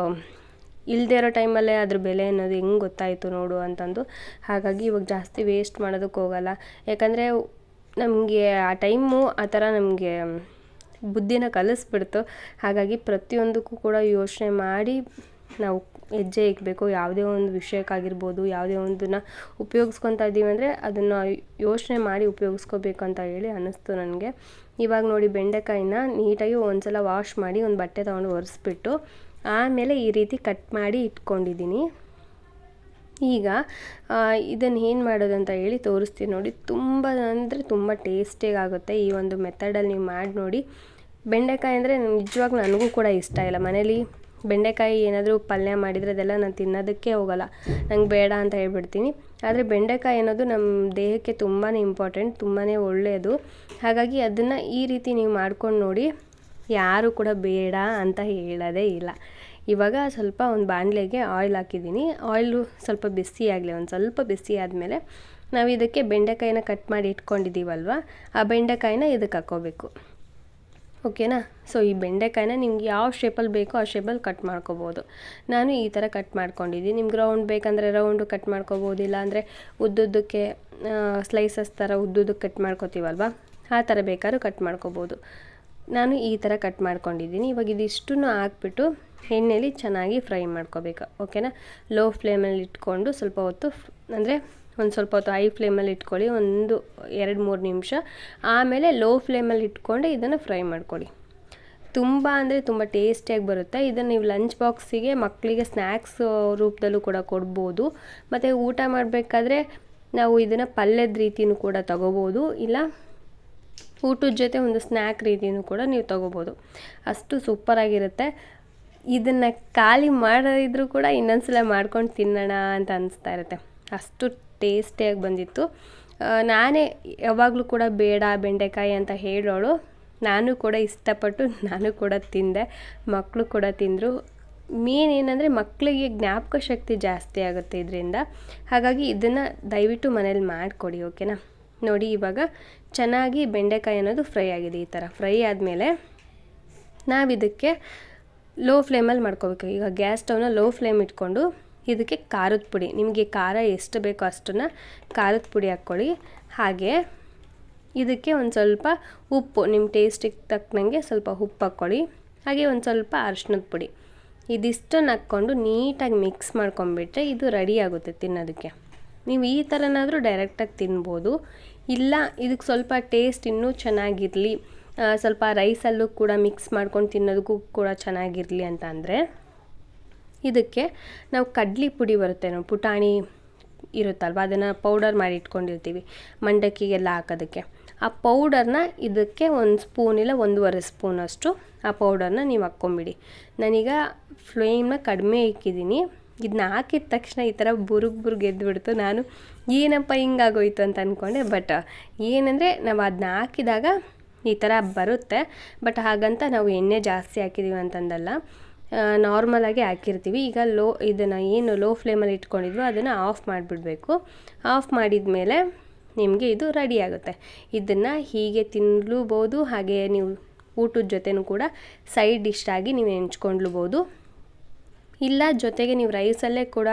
ಇಲ್ಲದೇ ಇರೋ ಟೈಮಲ್ಲೇ ಅದ್ರ ಬೆಲೆ ಅನ್ನೋದು ಹೆಂಗೆ ಗೊತ್ತಾಯಿತು ನೋಡು ಅಂತಂದು. ಹಾಗಾಗಿ ಇವಾಗ ಜಾಸ್ತಿ ವೇಸ್ಟ್ ಮಾಡೋದಕ್ಕೆ ಹೋಗಲ್ಲ. ಯಾಕಂದರೆ ನಮಗೆ ಆ ಟೈಮು ಆ ಥರ ನಮಗೆ ಬುದ್ಧಿನ ಕಲಿಸ್ಬಿಡ್ತು. ಹಾಗಾಗಿ ಪ್ರತಿಯೊಂದಕ್ಕೂ ಕೂಡ ಯೋಚನೆ ಮಾಡಿ ನಾವು ಹೆಜ್ಜೆ ಇಕ್ಬೇಕು, ಯಾವುದೇ ಒಂದು ವಿಷಯಕ್ಕಾಗಿರ್ಬೋದು, ಯಾವುದೇ ಒಂದನ್ನು ಉಪಯೋಗಿಸ್ಕೊತಾ ಇದ್ದೀವಿ ಅಂದರೆ ಅದನ್ನು ಯೋಚನೆ ಮಾಡಿ ಉಪಯೋಗಿಸ್ಕೋಬೇಕು ಅಂತ ಹೇಳಿ ಅನ್ನಿಸ್ತು ನನಗೆ. ಇವಾಗ ನೋಡಿ ಬೆಂಡೆಕಾಯಿನ ನೀಟಾಗಿ ಒಂದು ಸಲ ವಾಶ್ ಮಾಡಿ ಒಂದು ಬಟ್ಟೆ ತೊಗೊಂಡು ಒರೆಸ್ಬಿಟ್ಟು ಆಮೇಲೆ ಈ ರೀತಿ ಕಟ್ ಮಾಡಿ ಇಟ್ಕೊಂಡಿದ್ದೀನಿ. ಈಗ ಇದನ್ನು ಏನು ಮಾಡೋದು ಅಂತ ಹೇಳಿ ತೋರಿಸ್ತೀನಿ ನೋಡಿ. ತುಂಬ ಅಂದರೆ ತುಂಬ ಟೇಸ್ಟಿಯಾಗಿ ಆಗುತ್ತೆ ಈ ಒಂದು ಮೆಥಡಲ್ಲಿ ನೀವು ಮಾಡಿ ನೋಡಿ. ಬೆಂಡೆಕಾಯಿ ಅಂದರೆ ನಿಜವಾಗ್ಲೂ ನನಗೂ ಕೂಡ ಇಷ್ಟ ಇಲ್ಲ ಮನೇಲಿ. ಬೆಂಡೆಕಾಯಿ ಏನಾದರೂ ಪಲ್ಯ ಮಾಡಿದರೆ ಅದೆಲ್ಲ ನಾನು ತಿನ್ನೋದಕ್ಕೆ ಹೋಗಲ್ಲ. ನಂಗೆ ಬೇಡ ಅಂತ ಹೇಳ್ಬಿಡ್ತೀನಿ. ಆದರೆ ಬೆಂಡೆಕಾಯಿ ಅನ್ನೋದು ನಮ್ಮ ದೇಹಕ್ಕೆ ತುಂಬಾ ಇಂಪಾರ್ಟೆಂಟ್ ತುಂಬಾ ಒಳ್ಳೆಯದು ಹಾಗಾಗಿ ಅದನ್ನು ಈ ರೀತಿ ನೀವು ಮಾಡ್ಕೊಂಡು ನೋಡಿ, ಯಾರು ಕೂಡ ಬೇಡ ಅಂತ ಹೇಳೋದೇ ಇಲ್ಲ. ಇವಾಗ ಸ್ವಲ್ಪ ಒಂದು ಬಾಣಲೆಗೆ ಆಯಿಲ್ ಹಾಕಿದ್ದೀನಿ. ಆಯಿಲು ಸ್ವಲ್ಪ ಬಿಸಿ ಆಗಲಿ, ಒಂದು ಸ್ವಲ್ಪ ಬಿಸಿ ಆದಮೇಲೆ ನಾವು ಇದಕ್ಕೆ ಬೆಂಡೆಕಾಯಿನ ಕಟ್ ಮಾಡಿ ಇಟ್ಕೊಂಡಿದ್ದೀವಲ್ವ ಆ ಬೆಂಡೆಕಾಯಿನ ಇದಕ್ಕೆ ಹಾಕ್ಕೋಬೇಕು ಓಕೆನಾ? ಸೊ ಈ ಬೆಂಡೆಕಾಯಿನ ನಿಮ್ಗೆ ಯಾವ ಶೇಪಲ್ಲಿ ಬೇಕೋ ಆ ಶೇಪಲ್ಲಿ ಕಟ್ ಮಾಡ್ಕೋಬೋದು. ನಾನು ಈ ಥರ ಕಟ್ ಮಾಡ್ಕೊಂಡಿದ್ದೀನಿ. ನಿಮ್ಗೆ ರೌಂಡ್ ಬೇಕಂದರೆ ರೌಂಡು ಕಟ್ ಮಾಡ್ಕೋಬೋದು ಇಲ್ಲಾಂದರೆ ಉದ್ದುದ್ದಕ್ಕೆ ಸ್ಲೈಸಸ್ ಥರ ಉದ್ದುದ್ದಕ್ಕೆ ಕಟ್ ಮಾಡ್ಕೋತೀವಲ್ವ? ಆ ಥರ ಬೇಕಾದ್ರೂ ಕಟ್ ಮಾಡ್ಕೋಬೋದು. ನಾನು ಈ ಥರ ಕಟ್ ಮಾಡ್ಕೊಂಡಿದ್ದೀನಿ. ಇವಾಗ ಇದಿಷ್ಟನ್ನು ಹಾಕ್ಬಿಟ್ಟು ಎಣ್ಣೆಲಿ ಚೆನ್ನಾಗಿ ಫ್ರೈ ಮಾಡ್ಕೋಬೇಕು. ಓಕೆನಾ? ಲೋ ಫ್ಲೇಮಲ್ಲಿ ಇಟ್ಕೊಂಡು ಸ್ವಲ್ಪ ಹೊತ್ತು, ಅಂದರೆ ಒಂದು ಸ್ವಲ್ಪ ಹೊತ್ತು ಹೈ ಫ್ಲೇಮಲ್ಲಿ ಇಟ್ಕೊಳ್ಳಿ, ಒಂದು ಎರಡು ಮೂರು ನಿಮಿಷ. ಆಮೇಲೆ ಲೋ ಫ್ಲೇಮಲ್ಲಿ ಇಟ್ಕೊಂಡು ಇದನ್ನು ಫ್ರೈ ಮಾಡ್ಕೊಳ್ಳಿ. ತುಂಬ ಅಂದರೆ ತುಂಬ ಟೇಸ್ಟಿಯಾಗಿ ಬರುತ್ತೆ. ಇದನ್ನು ನೀವು ಲಂಚ್ ಬಾಕ್ಸಿಗೆ ಮಕ್ಕಳಿಗೆ ಸ್ನ್ಯಾಕ್ಸ್ ರೂಪದಲ್ಲೂ ಕೂಡ ಕೊಡ್ಬೋದು. ಮತ್ತು ಊಟ ಮಾಡಬೇಕಾದ್ರೆ ನಾವು ಇದನ್ನು ಪಲ್ಯದ ರೀತಿಯೂ ಕೂಡ ತಗೋಬೋದು. ಇಲ್ಲ, ಊಟದ ಜೊತೆ ಒಂದು ಸ್ನ್ಯಾಕ್ ರೀತಿಯೂ ಕೂಡ ನೀವು ತಗೋಬೋದು. ಅಷ್ಟು ಸೂಪರಾಗಿರುತ್ತೆ ಇದನ್ನು ಖಾಲಿ ಮಾಡಿದ್ರು ಕೂಡ ಇನ್ನೊಂದ್ಸಲ ಮಾಡ್ಕೊಂಡು ತಿನ್ನೋಣ ಅಂತ ಅನಿಸ್ತಾ ಇರುತ್ತೆ. ಅಷ್ಟು ಟೇಸ್ಟಿಯಾಗಿ ಬಂದಿತ್ತು. ನಾನೇ ಯಾವಾಗಲೂ ಕೂಡ ಬೇಡ, ಬೆಂಡೆಕಾಯಿ ಅಂತ ಹೇಳೋಳು. ನಾನು ಕೂಡ ಇಷ್ಟಪಟ್ಟು ನಾನು ಕೂಡ ತಿಂದೆ. ಮಕ್ಕಳು ಕೂಡ ತಿಂದರು. ಮೇನ್ ಏನಂದರೆ ಮಕ್ಕಳಿಗೆ ಜ್ಞಾಪಕ ಶಕ್ತಿ ಜಾಸ್ತಿ ಆಗುತ್ತೆ ಇದರಿಂದ. ಹಾಗಾಗಿ ಇದನ್ನು ದಯವಿಟ್ಟು ಮನೇಲಿ ಮಾಡಿಕೊಡಿ, ಓಕೆನಾ? ನೋಡಿ, ಇವಾಗ ಚೆನ್ನಾಗಿ ಬೆಂಡೆಕಾಯಿ ಅನ್ನೋದು ಫ್ರೈ ಆಗಿದೆ ಈ ಥರ ಫ್ರೈ ಆದಮೇಲೆ ನಾವಿದಕ್ಕೆ ಲೋ ಫ್ಲೇಮಲ್ಲಿ ಮಾಡ್ಕೋಬೇಕು. ಈಗ ಗ್ಯಾಸ್ ಸ್ಟವ್ನ ಲೋ ಫ್ಲೇಮ್ ಇಟ್ಕೊಂಡು ಇದಕ್ಕೆ ಖಾರದ ಪುಡಿ. ನಿಮಗೆ ಖಾರ ಎಷ್ಟು ಬೇಕೋ ಅಷ್ಟನ್ನು ಖಾರದ ಪುಡಿ ಹಾಕ್ಕೊಳ್ಳಿ. ಹಾಗೆ ಇದಕ್ಕೆ ಒಂದು ಸ್ವಲ್ಪ ಉಪ್ಪು ನಿಮ್ಮ ಟೇಸ್ಟಿಗೆ ತಕ್ಕನಂಗೆ ಸ್ವಲ್ಪ ಉಪ್ಪು ಹಾಕ್ಕೊಳ್ಳಿ. ಹಾಗೆ ಒಂದು ಸ್ವಲ್ಪ ಅರ್ಶಿನದ ಪುಡಿ. ಇದಿಷ್ಟನ್ನು ಹಾಕ್ಕೊಂಡು ನೀಟಾಗಿ ಮಿಕ್ಸ್ ಮಾಡ್ಕೊಂಬಿಟ್ರೆ ಇದು ರೆಡಿ ಆಗುತ್ತೆ ತಿನ್ನೋದಕ್ಕೆ. ನೀವು ಈ ಥರನಾದರೂ ಡೈರೆಕ್ಟಾಗಿ ತಿನ್ಬೋದು. ಇಲ್ಲ ಇದಕ್ಕೆ ಸ್ವಲ್ಪ ಟೇಸ್ಟ್ ಇನ್ನೂ ಚೆನ್ನಾಗಿರಲಿ. ಸ್ವಲ್ಪ ರೈಸಲ್ಲೂ ಕೂಡ ಮಿಕ್ಸ್ ಮಾಡ್ಕೊಂಡು ತಿನ್ನೋದಕ್ಕೂ ಕೂಡ ಚೆನ್ನಾಗಿರಲಿ ಅಂತ ಅಂದರೆ ಇದಕ್ಕೆ ನಾವು ಕಡ್ಲಿ ಪುಡಿ ಬರುತ್ತೆ. ನಾವು ಪುಟಾಣಿ ಇರುತ್ತಲ್ವ, ಅದನ್ನು ಪೌಡರ್ ಮಾಡಿ ಇಟ್ಕೊಂಡಿರ್ತೀವಿ ಮಂಡಕ್ಕಿಗೆಲ್ಲ ಹಾಕೋದಕ್ಕೆ. ಆ ಪೌಡರ್ನ ಇದಕ್ಕೆ ಒಂದು ಸ್ಪೂನ್ ಇಲ್ಲ ಒಂದೂವರೆ ಸ್ಪೂನಷ್ಟು ಆ ಪೌಡರ್ನ ನೀವು ಹಾಕ್ಕೊಂಬಿಡಿ. ನಾನೀಗ ಫ್ಲೇಮ್ನ ಕಡಿಮೆ ಇಕ್ಕಿದ್ದೀನಿ ಇದನ್ನ ಹಾಕಿದ ತಕ್ಷಣ ಈ ಥರ ಬುರುಗ್ ಬುರುಗ್ ಎದ್ದುಬಿಡ್ತು ನಾನು ಏನಪ್ಪ ಹಿಂಗಾಗೋಯ್ತು ಅಂತ ಅಂದ್ಕೊಂಡೆ ಬಟ್ ಏನಂದರೆ ನಾವು ಅದನ್ನ ಹಾಕಿದಾಗ ಈ ಥರ ಬರುತ್ತೆ. ಬಟ್ ಹಾಗಂತ ನಾವು ಎಣ್ಣೆ ಜಾಸ್ತಿ ಹಾಕಿದ್ದೀವಿ ಅಂತಂದಲ್ಲ. ನಾರ್ಮಲಾಗಿ ಹಾಕಿರ್ತೀವಿ. ಈಗ ಲೋ, ಇದನ್ನು ಏನು ಲೋ ಫ್ಲೇಮಲ್ಲಿ ಇಟ್ಕೊಂಡಿದ್ವಿ ಅದನ್ನು ಆಫ್ ಮಾಡಿಬಿಡಬೇಕು. ಆಫ್ ಮಾಡಿದ ಮೇಲೆ ನಿಮಗೆ ಇದು ರೆಡಿ ಆಗುತ್ತೆ. ಇದನ್ನು ಹೀಗೆ ತಿನ್ನಲೂಬೋದು ಹಾಗೆ ನೀವು ಊಟದ ಜೊತೆನೂ ಕೂಡ ಸೈಡ್ ಡಿಶ್ ಆಗಿ ನೀವು ಹೆಂಚ್ಕೊಂಡ್ಲೂಬೋದು. ಇಲ್ಲ, ಜೊತೆಗೆ ನೀವು ರೈಸಲ್ಲೇ ಕೂಡ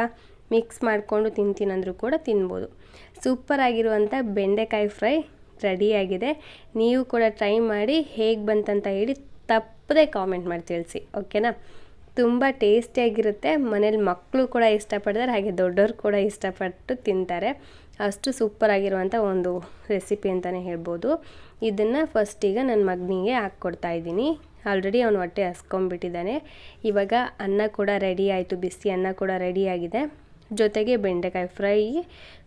ಮಿಕ್ಸ್ ಮಾಡಿಕೊಂಡು ತಿಂತೀನಂದರೂ ಕೂಡ ತಿನ್ಬೋದು. ಸೂಪರಾಗಿರುವಂಥ ಬೆಂಡೆಕಾಯಿ ಫ್ರೈ ರೆಡಿಯಾಗಿದೆ ನೀವು ಕೂಡ ಟ್ರೈ ಮಾಡಿ ಹೇಗೆ ಬಂತಂತ ಹೇಳಿ ತಪ್ಪದೆ ಕಾಮೆಂಟ್ ಮಾಡಿ ತಿಳಿಸಿ. ಓಕೆನಾ ತುಂಬ ಟೇಸ್ಟಿಯಾಗಿರುತ್ತೆ. ಮನೇಲಿ ಮಕ್ಕಳು ಕೂಡ ಇಷ್ಟಪಡ್ತಾರೆ, ಹಾಗೆ ದೊಡ್ಡವರು ಕೂಡ ಇಷ್ಟಪಟ್ಟು ತಿಂತಾರೆ. ಅಷ್ಟು ಸೂಪರಾಗಿರುವಂಥ ಒಂದು ರೆಸಿಪಿ ಅಂತಲೇ ಹೇಳ್ಬೋದು. ಇದನ್ನು ಫಸ್ಟಿಗೆ ನನ್ನ ಮಗನಿಗೆ ಹಾಕ್ಕೊಡ್ತಾ ಇದ್ದೀನಿ. ಆಲ್ರೆಡಿ ಅವನು ಹೊಟ್ಟೆ ಹಸ್ಕೊಂಬಿಟ್ಟಿದ್ದಾನೆ ಇವಾಗ ಅನ್ನ ಕೂಡ ರೆಡಿ ಆಯಿತು, ಬಿಸಿ ಅನ್ನ ಕೂಡ ರೆಡಿಯಾಗಿದೆ ಜೊತೆಗೆ ಬೆಂಡೆಕಾಯಿ ಫ್ರೈ,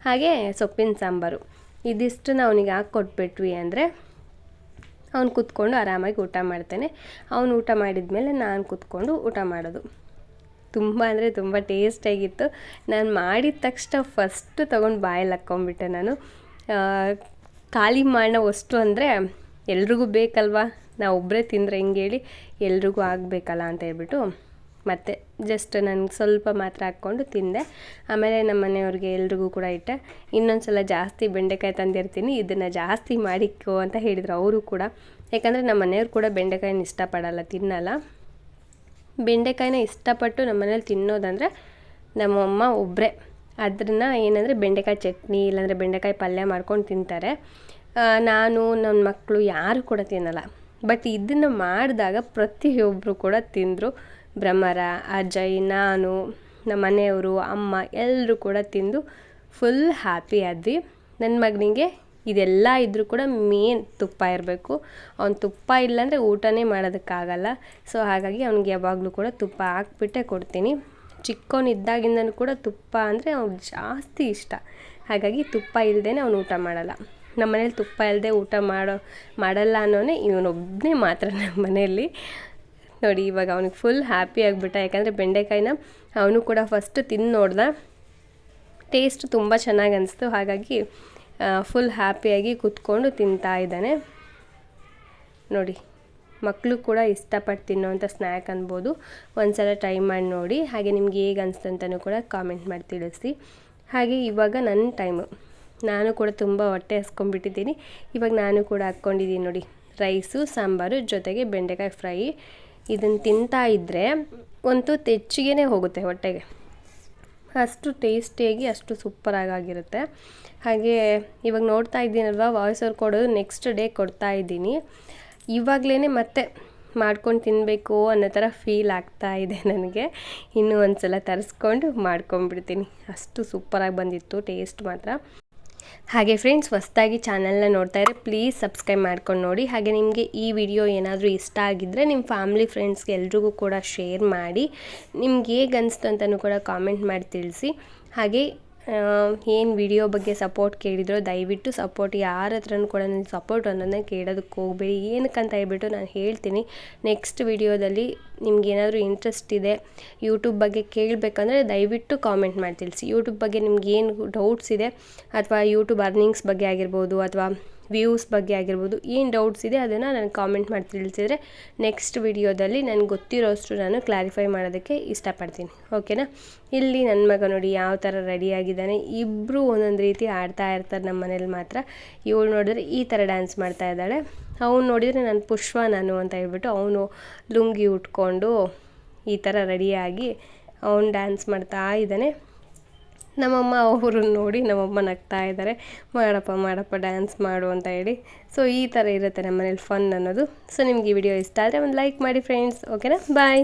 ಹಾಗೆ ಸೊಪ್ಪಿನ ಸಾಂಬಾರು. ಇದಿಷ್ಟನ್ನು ಅವನಿಗೆ ಹಾಕ್ಕೊಟ್ಬಿಟ್ವಿ ಅಂದರೆ ಅವ್ನು ಕೂತ್ಕೊಂಡು ಆರಾಮಾಗಿ ಊಟ ಮಾಡ್ತೇನೆ. ಅವನು ಊಟ ಮಾಡಿದ ಮೇಲೆ ನಾನು ಕೂತ್ಕೊಂಡು ಊಟ ಮಾಡೋದು. ತುಂಬ ಅಂದರೆ ತುಂಬ ಟೇಸ್ಟಾಗಿತ್ತು ನಾನು ಮಾಡಿದ ತಕ್ಷಣ ಫಸ್ಟು ತೊಗೊಂಡು ಬಾಯಲ್ಲಿ ಹಾಕ್ಕೊಂಬಿಟ್ಟೆ ನಾನು. ಖಾಲಿ ಮಾಡೋ ವಸ್ತು ಅಂದರೆ ಎಲ್ರಿಗೂ ಬೇಕಲ್ವಾ? ನಾ ಒಬ್ಬರೇ ತಿಂದರೆ ಹೆಂಗೆ ಹೇಳಿ? ಎಲ್ರಿಗೂ ಆಗಬೇಕಲ್ಲ ಅಂತ ಹೇಳ್ಬಿಟ್ಟು ಮತ್ತು ಜಸ್ಟ್ ನನಗೆ ಸ್ವಲ್ಪ ಮಾತ್ರ ಹಾಕ್ಕೊಂಡು ತಿಂದೆ. ಆಮೇಲೆ ನಮ್ಮ ಮನೆಯವ್ರಿಗೆ ಎಲ್ರಿಗೂ ಕೂಡ ಇಟ್ಟೆ. ಇನ್ನೊಂದು ಸಲ ಜಾಸ್ತಿ ಬೆಂಡೆಕಾಯಿ ತಂದಿರ್ತೀನಿ, ಇದನ್ನು ಜಾಸ್ತಿ ಮಾಡಿಕೋ ಅಂತ ಹೇಳಿದರು ಅವರು ಕೂಡ. ಯಾಕಂದರೆ ನಮ್ಮ ಮನೆಯವ್ರು ಕೂಡ ಬೆಂಡೆಕಾಯಿನ ಇಷ್ಟಪಡಲ್ಲ, ತಿನ್ನಲ್ಲ. ಬೆಂಡೆಕಾಯಿನ ಇಷ್ಟಪಟ್ಟು ನಮ್ಮ ಮನೇಲಿ ತಿನ್ನೋದಂದರೆ ನಮ್ಮಮ್ಮ ಒಬ್ಬರೇ ಅದನ್ನ ಏನಂದರೆ ಬೆಂಡೆಕಾಯಿ ಚಟ್ನಿ ಇಲ್ಲಾಂದರೆ ಬೆಂಡೆಕಾಯಿ ಪಲ್ಯ ಮಾಡ್ಕೊಂಡು ತಿಂತಾರೆ. ನಾನು ನನ್ನ ಮಕ್ಕಳು ಯಾರು ಕೂಡ ತಿನ್ನಲ್ಲ. ಬಟ್ ಇದನ್ನು ಮಾಡಿದಾಗ ಪ್ರತಿಯೊಬ್ಬರು ಕೂಡ ತಿಂದರು. ಭ್ರಮರ ಅಜಯ್ ನಾನು, ನಮ್ಮ ಮನೆಯವರು, ಅಮ್ಮ ಎಲ್ಲರೂ ಕೂಡ ತಿಂದು ಫುಲ್ ಹ್ಯಾಪಿ ಆದ್ವಿ. ನನ್ನ ಮಗನಿಗೆ ಇದೆಲ್ಲ ಇದ್ದರೂ ಕೂಡ ಮೇನ್ ತುಪ್ಪ ಇರಬೇಕು. ಅವ್ನು ತುಪ್ಪ ಇಲ್ಲಾಂದರೆ ಊಟನೇ ಮಾಡೋದಕ್ಕಾಗಲ್ಲ. ಸೊ ಹಾಗಾಗಿ ಅವ್ನಿಗೆ ಯಾವಾಗಲೂ ಕೂಡ ತುಪ್ಪ ಹಾಕ್ಬಿಟ್ಟೆ ಕೊಡ್ತೀನಿ. ಚಿಕ್ಕವನಿದ್ದಾಗಿಂದನೂ ಕೂಡ ತುಪ್ಪ ಅಂದರೆ ಅವ್ನಿಗೆ ಜಾಸ್ತಿ ಇಷ್ಟ. ಹಾಗಾಗಿ ತುಪ್ಪ ಇಲ್ಲದೇ ಅವ್ನು ಊಟ ಮಾಡಲ್ಲ. ನಮ್ಮ ಮನೇಲಿ ತುಪ್ಪ ಇಲ್ಲದೆ ಊಟ ಮಾಡೋ, ಮಾಡಲ್ಲ ಅನ್ನೋನೇ ಇವನೊಬ್ಬನೇ ಮಾತ್ರ ನಮ್ಮ ಮನೆಯಲ್ಲಿ ನೋಡಿ, ಇವಾಗ ಅವ್ನಿಗೆ ಫುಲ್ ಹ್ಯಾಪಿ ಆಗಿಬಿಟ್ಟ. ಯಾಕಂದರೆ ಬೆಂಡೆಕಾಯಿನ ಅವನು ಕೂಡ ಫಸ್ಟ್ ತಿಂದು ನೋಡ್ದ. ಟೇಸ್ಟ್ ತುಂಬ ಚೆನ್ನಾಗಿ ಅನಿಸ್ತು. ಹಾಗಾಗಿ ಫುಲ್ ಹ್ಯಾಪಿಯಾಗಿ ಕೂತ್ಕೊಂಡು ತಿಂತಾ ಇದ್ದಾನೆ. ನೋಡಿ ಮಕ್ಕಳು ಕೂಡ ಇಷ್ಟಪಟ್ಟು ತಿನ್ನೋವಂಥ ಸ್ನ್ಯಾಕ್ ಅನ್ಬೋದು. ಒಂದ್ಸಲ ಟ್ರೈ ಮಾಡಿ ನೋಡಿ. ಹಾಗೆ ನಿಮ್ಗೆ ಹೇಗೆ ಅನಿಸ್ತಂತನೂ ಕೂಡ ಕಾಮೆಂಟ್ ಮಾಡಿ ತಿಳಿಸಿ. ಹಾಗೆ ಇವಾಗ ನನ್ನ ಟೈಮು ನಾನು ಕೂಡ ತುಂಬ ಹೊಟ್ಟೆ ಹಸ್ಕೊಂಡ್ಬಿಟ್ಟಿದ್ದೀನಿ. ಇವಾಗ ನಾನು ಕೂಡ ಹಾಕ್ಕೊಂಡಿದ್ದೀನಿ ನೋಡಿ ರೈಸು ಸಾಂಬಾರು, ಜೊತೆಗೆ ಬೆಂಡೆಕಾಯಿ ಫ್ರೈ ಇದನ್ನು ತಿಂತಾ ಇದ್ದರೆ ಒಂದು ತೆಚ್ಚಿಗೆ ಹೋಗುತ್ತೆ ಹೊಟ್ಟೆಗೆ. ಅಷ್ಟು ಟೇಸ್ಟಿಯಾಗಿ, ಅಷ್ಟು ಸೂಪರಾಗಿರುತ್ತೆ ಹಾಗೆ ಇವಾಗ ನೋಡ್ತಾ ಇದ್ದೀನಲ್ವ ವಾಯ್ಸ್ ಅವ್ರು ಕೊಡೋದು ನೆಕ್ಸ್ಟ್ ಡೇ ಕೊಡ್ತಾ ಇದ್ದೀನಿ. ಇವಾಗಲೇ ಮತ್ತೆ ಮಾಡ್ಕೊಂಡು ತಿನ್ನಬೇಕು ಅನ್ನೋ ಥರ ಫೀಲ್ ಆಗ್ತಾ ಇದೆ ನನಗೆ. ಇನ್ನೂ ಒಂದು ಸಲ ತರಿಸ್ಕೊಂಡು ಮಾಡ್ಕೊಂಬಿಡ್ತೀನಿ ಅಷ್ಟು ಸೂಪರಾಗಿ ಬಂದಿತ್ತು ಟೇಸ್ಟ್ ಮಾತ್ರ. ಹಾಗೆ ಫ್ರೆಂಡ್ಸ್ ಹೊಸ್ದಾಗಿ ಚಾನಲ್ನ ನೋಡ್ತಾ ಇದ್ದರೆ ಪ್ಲೀಸ್ ಸಬ್ಸ್ಕ್ರೈಬ್ ಮಾಡ್ಕೊಂಡು ನೋಡಿ. ಹಾಗೆ ನಿಮಗೆ ಈ ವಿಡಿಯೋ ಏನಾದರೂ ಇಷ್ಟ ಆಗಿದ್ದರೆ ನಿಮ್ಮ ಫ್ಯಾಮ್ಲಿ ಫ್ರೆಂಡ್ಸ್ಗೆ ಎಲ್ರಿಗೂ ಕೂಡ ಶೇರ್ ಮಾಡಿ. ನಿಮ್ಗೆ ಹೇಗೆ ಅನಿಸ್ತು ಅಂತಲೂ ಕೂಡ ಕಾಮೆಂಟ್ ಮಾಡಿ ತಿಳಿಸಿ. ಹಾಗೆ ಏನು ವಿಡಿಯೋ ಬಗ್ಗೆ ಸಪೋರ್ಟ್ ಕೇಳಿದ್ರೋ ದಯವಿಟ್ಟು ಸಪೋರ್ಟ್ ಯಾರ ಹತ್ರನೂ ಕೂಡ ನನಗೆ ಸಪೋರ್ಟ್ ಅನ್ನೋದನ್ನ ಕೇಳೋದಕ್ಕೆ ಹೋಗಬೇಡಿ. ಏನಕ್ಕಂತ ಹೇಳ್ಬಿಟ್ಟು ನಾನು ಹೇಳ್ತೀನಿ. ನೆಕ್ಸ್ಟ್ ವಿಡಿಯೋದಲ್ಲಿ ನಿಮ್ಗೆ ಏನಾದರೂ ಇಂಟ್ರೆಸ್ಟ್ ಇದೆ ಯೂಟ್ಯೂಬ್ ಬಗ್ಗೆ ಕೇಳಬೇಕಂದ್ರೆ ದಯವಿಟ್ಟು ಕಾಮೆಂಟ್ ಮಾಡಿ ತಿಳಿಸಿ ಯೂಟ್ಯೂಬ್ ಬಗ್ಗೆ ನಿಮ್ಗೆ ಏನು ಡೌಟ್ಸ್ ಇದೆ, ಅಥವಾ ಯೂಟ್ಯೂಬ್ ಅರ್ನಿಂಗ್ಸ್ ಬಗ್ಗೆ ಆಗಿರ್ಬೋದು, ಅಥವಾ ವ್ಯೂಸ್ ಬಗ್ಗೆ ಆಗಿರ್ಬೋದು ಏನು ಡೌಟ್ಸ್ ಇದೆ ಅದನ್ನು ನನಗೆ ಕಾಮೆಂಟ್ ಮಾಡಿ ತಿಳಿಸಿದರೆ ನೆಕ್ಸ್ಟ್ ವಿಡಿಯೋದಲ್ಲಿ ನನಗೆ ಗೊತ್ತಿರೋಷ್ಟು ನಾನು ಕ್ಲಾರಿಫೈ ಮಾಡೋದಕ್ಕೆ ಇಷ್ಟಪಡ್ತೀನಿ. ಓಕೆನಾ ಇಲ್ಲಿ ನನ್ನ ಮಗ ನೋಡಿ ಯಾವ ಥರ ರೆಡಿಯಾಗಿದ್ದಾನೆ ಇಬ್ಬರು ಒಂದೊಂದು ರೀತಿ ಆಡ್ತಾ ಇರ್ತಾರೆ ನಮ್ಮ ಮನೇಲಿ ಮಾತ್ರ. ಇವಳು ನೋಡಿದ್ರೆ ಈ ಥರ ಡ್ಯಾನ್ಸ್ ಮಾಡ್ತಾ ಇದ್ದಾಳೆ. ಅವನು ನೋಡಿದರೆ ನಾನು ಪುಷ್ಪ ನಾನು ಅಂತ ಹೇಳ್ಬಿಟ್ಟು ಅವನು ಲುಂಗಿ ಉಟ್ಕೊಂಡು ಈ ಥರ ರೆಡಿಯಾಗಿ ಅವನು ಡ್ಯಾನ್ಸ್ ಮಾಡ್ತಾ ಇದ್ದಾನೆ. ನಮ್ಮಮ್ಮ ಅವರು ನೋಡಿ ನಮ್ಮಮ್ಮ ನಗ್ತಾ ಇದ್ದಾರೆ. ಮಾಡಪ್ಪ ಮಾಡಪ್ಪ ಡ್ಯಾನ್ಸ್ ಮಾಡು ಅಂತ ಹೇಳಿ. ಸೊ ಈ ಥರ ಇರುತ್ತೆ ನಮ್ಮ ಮನೇಲಿ ಫನ್ ಅನ್ನೋದು. ಸೊ ನಿಮಗೆ ಈ ವಿಡಿಯೋ ಇಷ್ಟ ಆದರೆ ಒಂದು ಲೈಕ್ ಮಾಡಿ ಫ್ರೆಂಡ್ಸ್ ಓಕೆನಾ ಬಾಯ್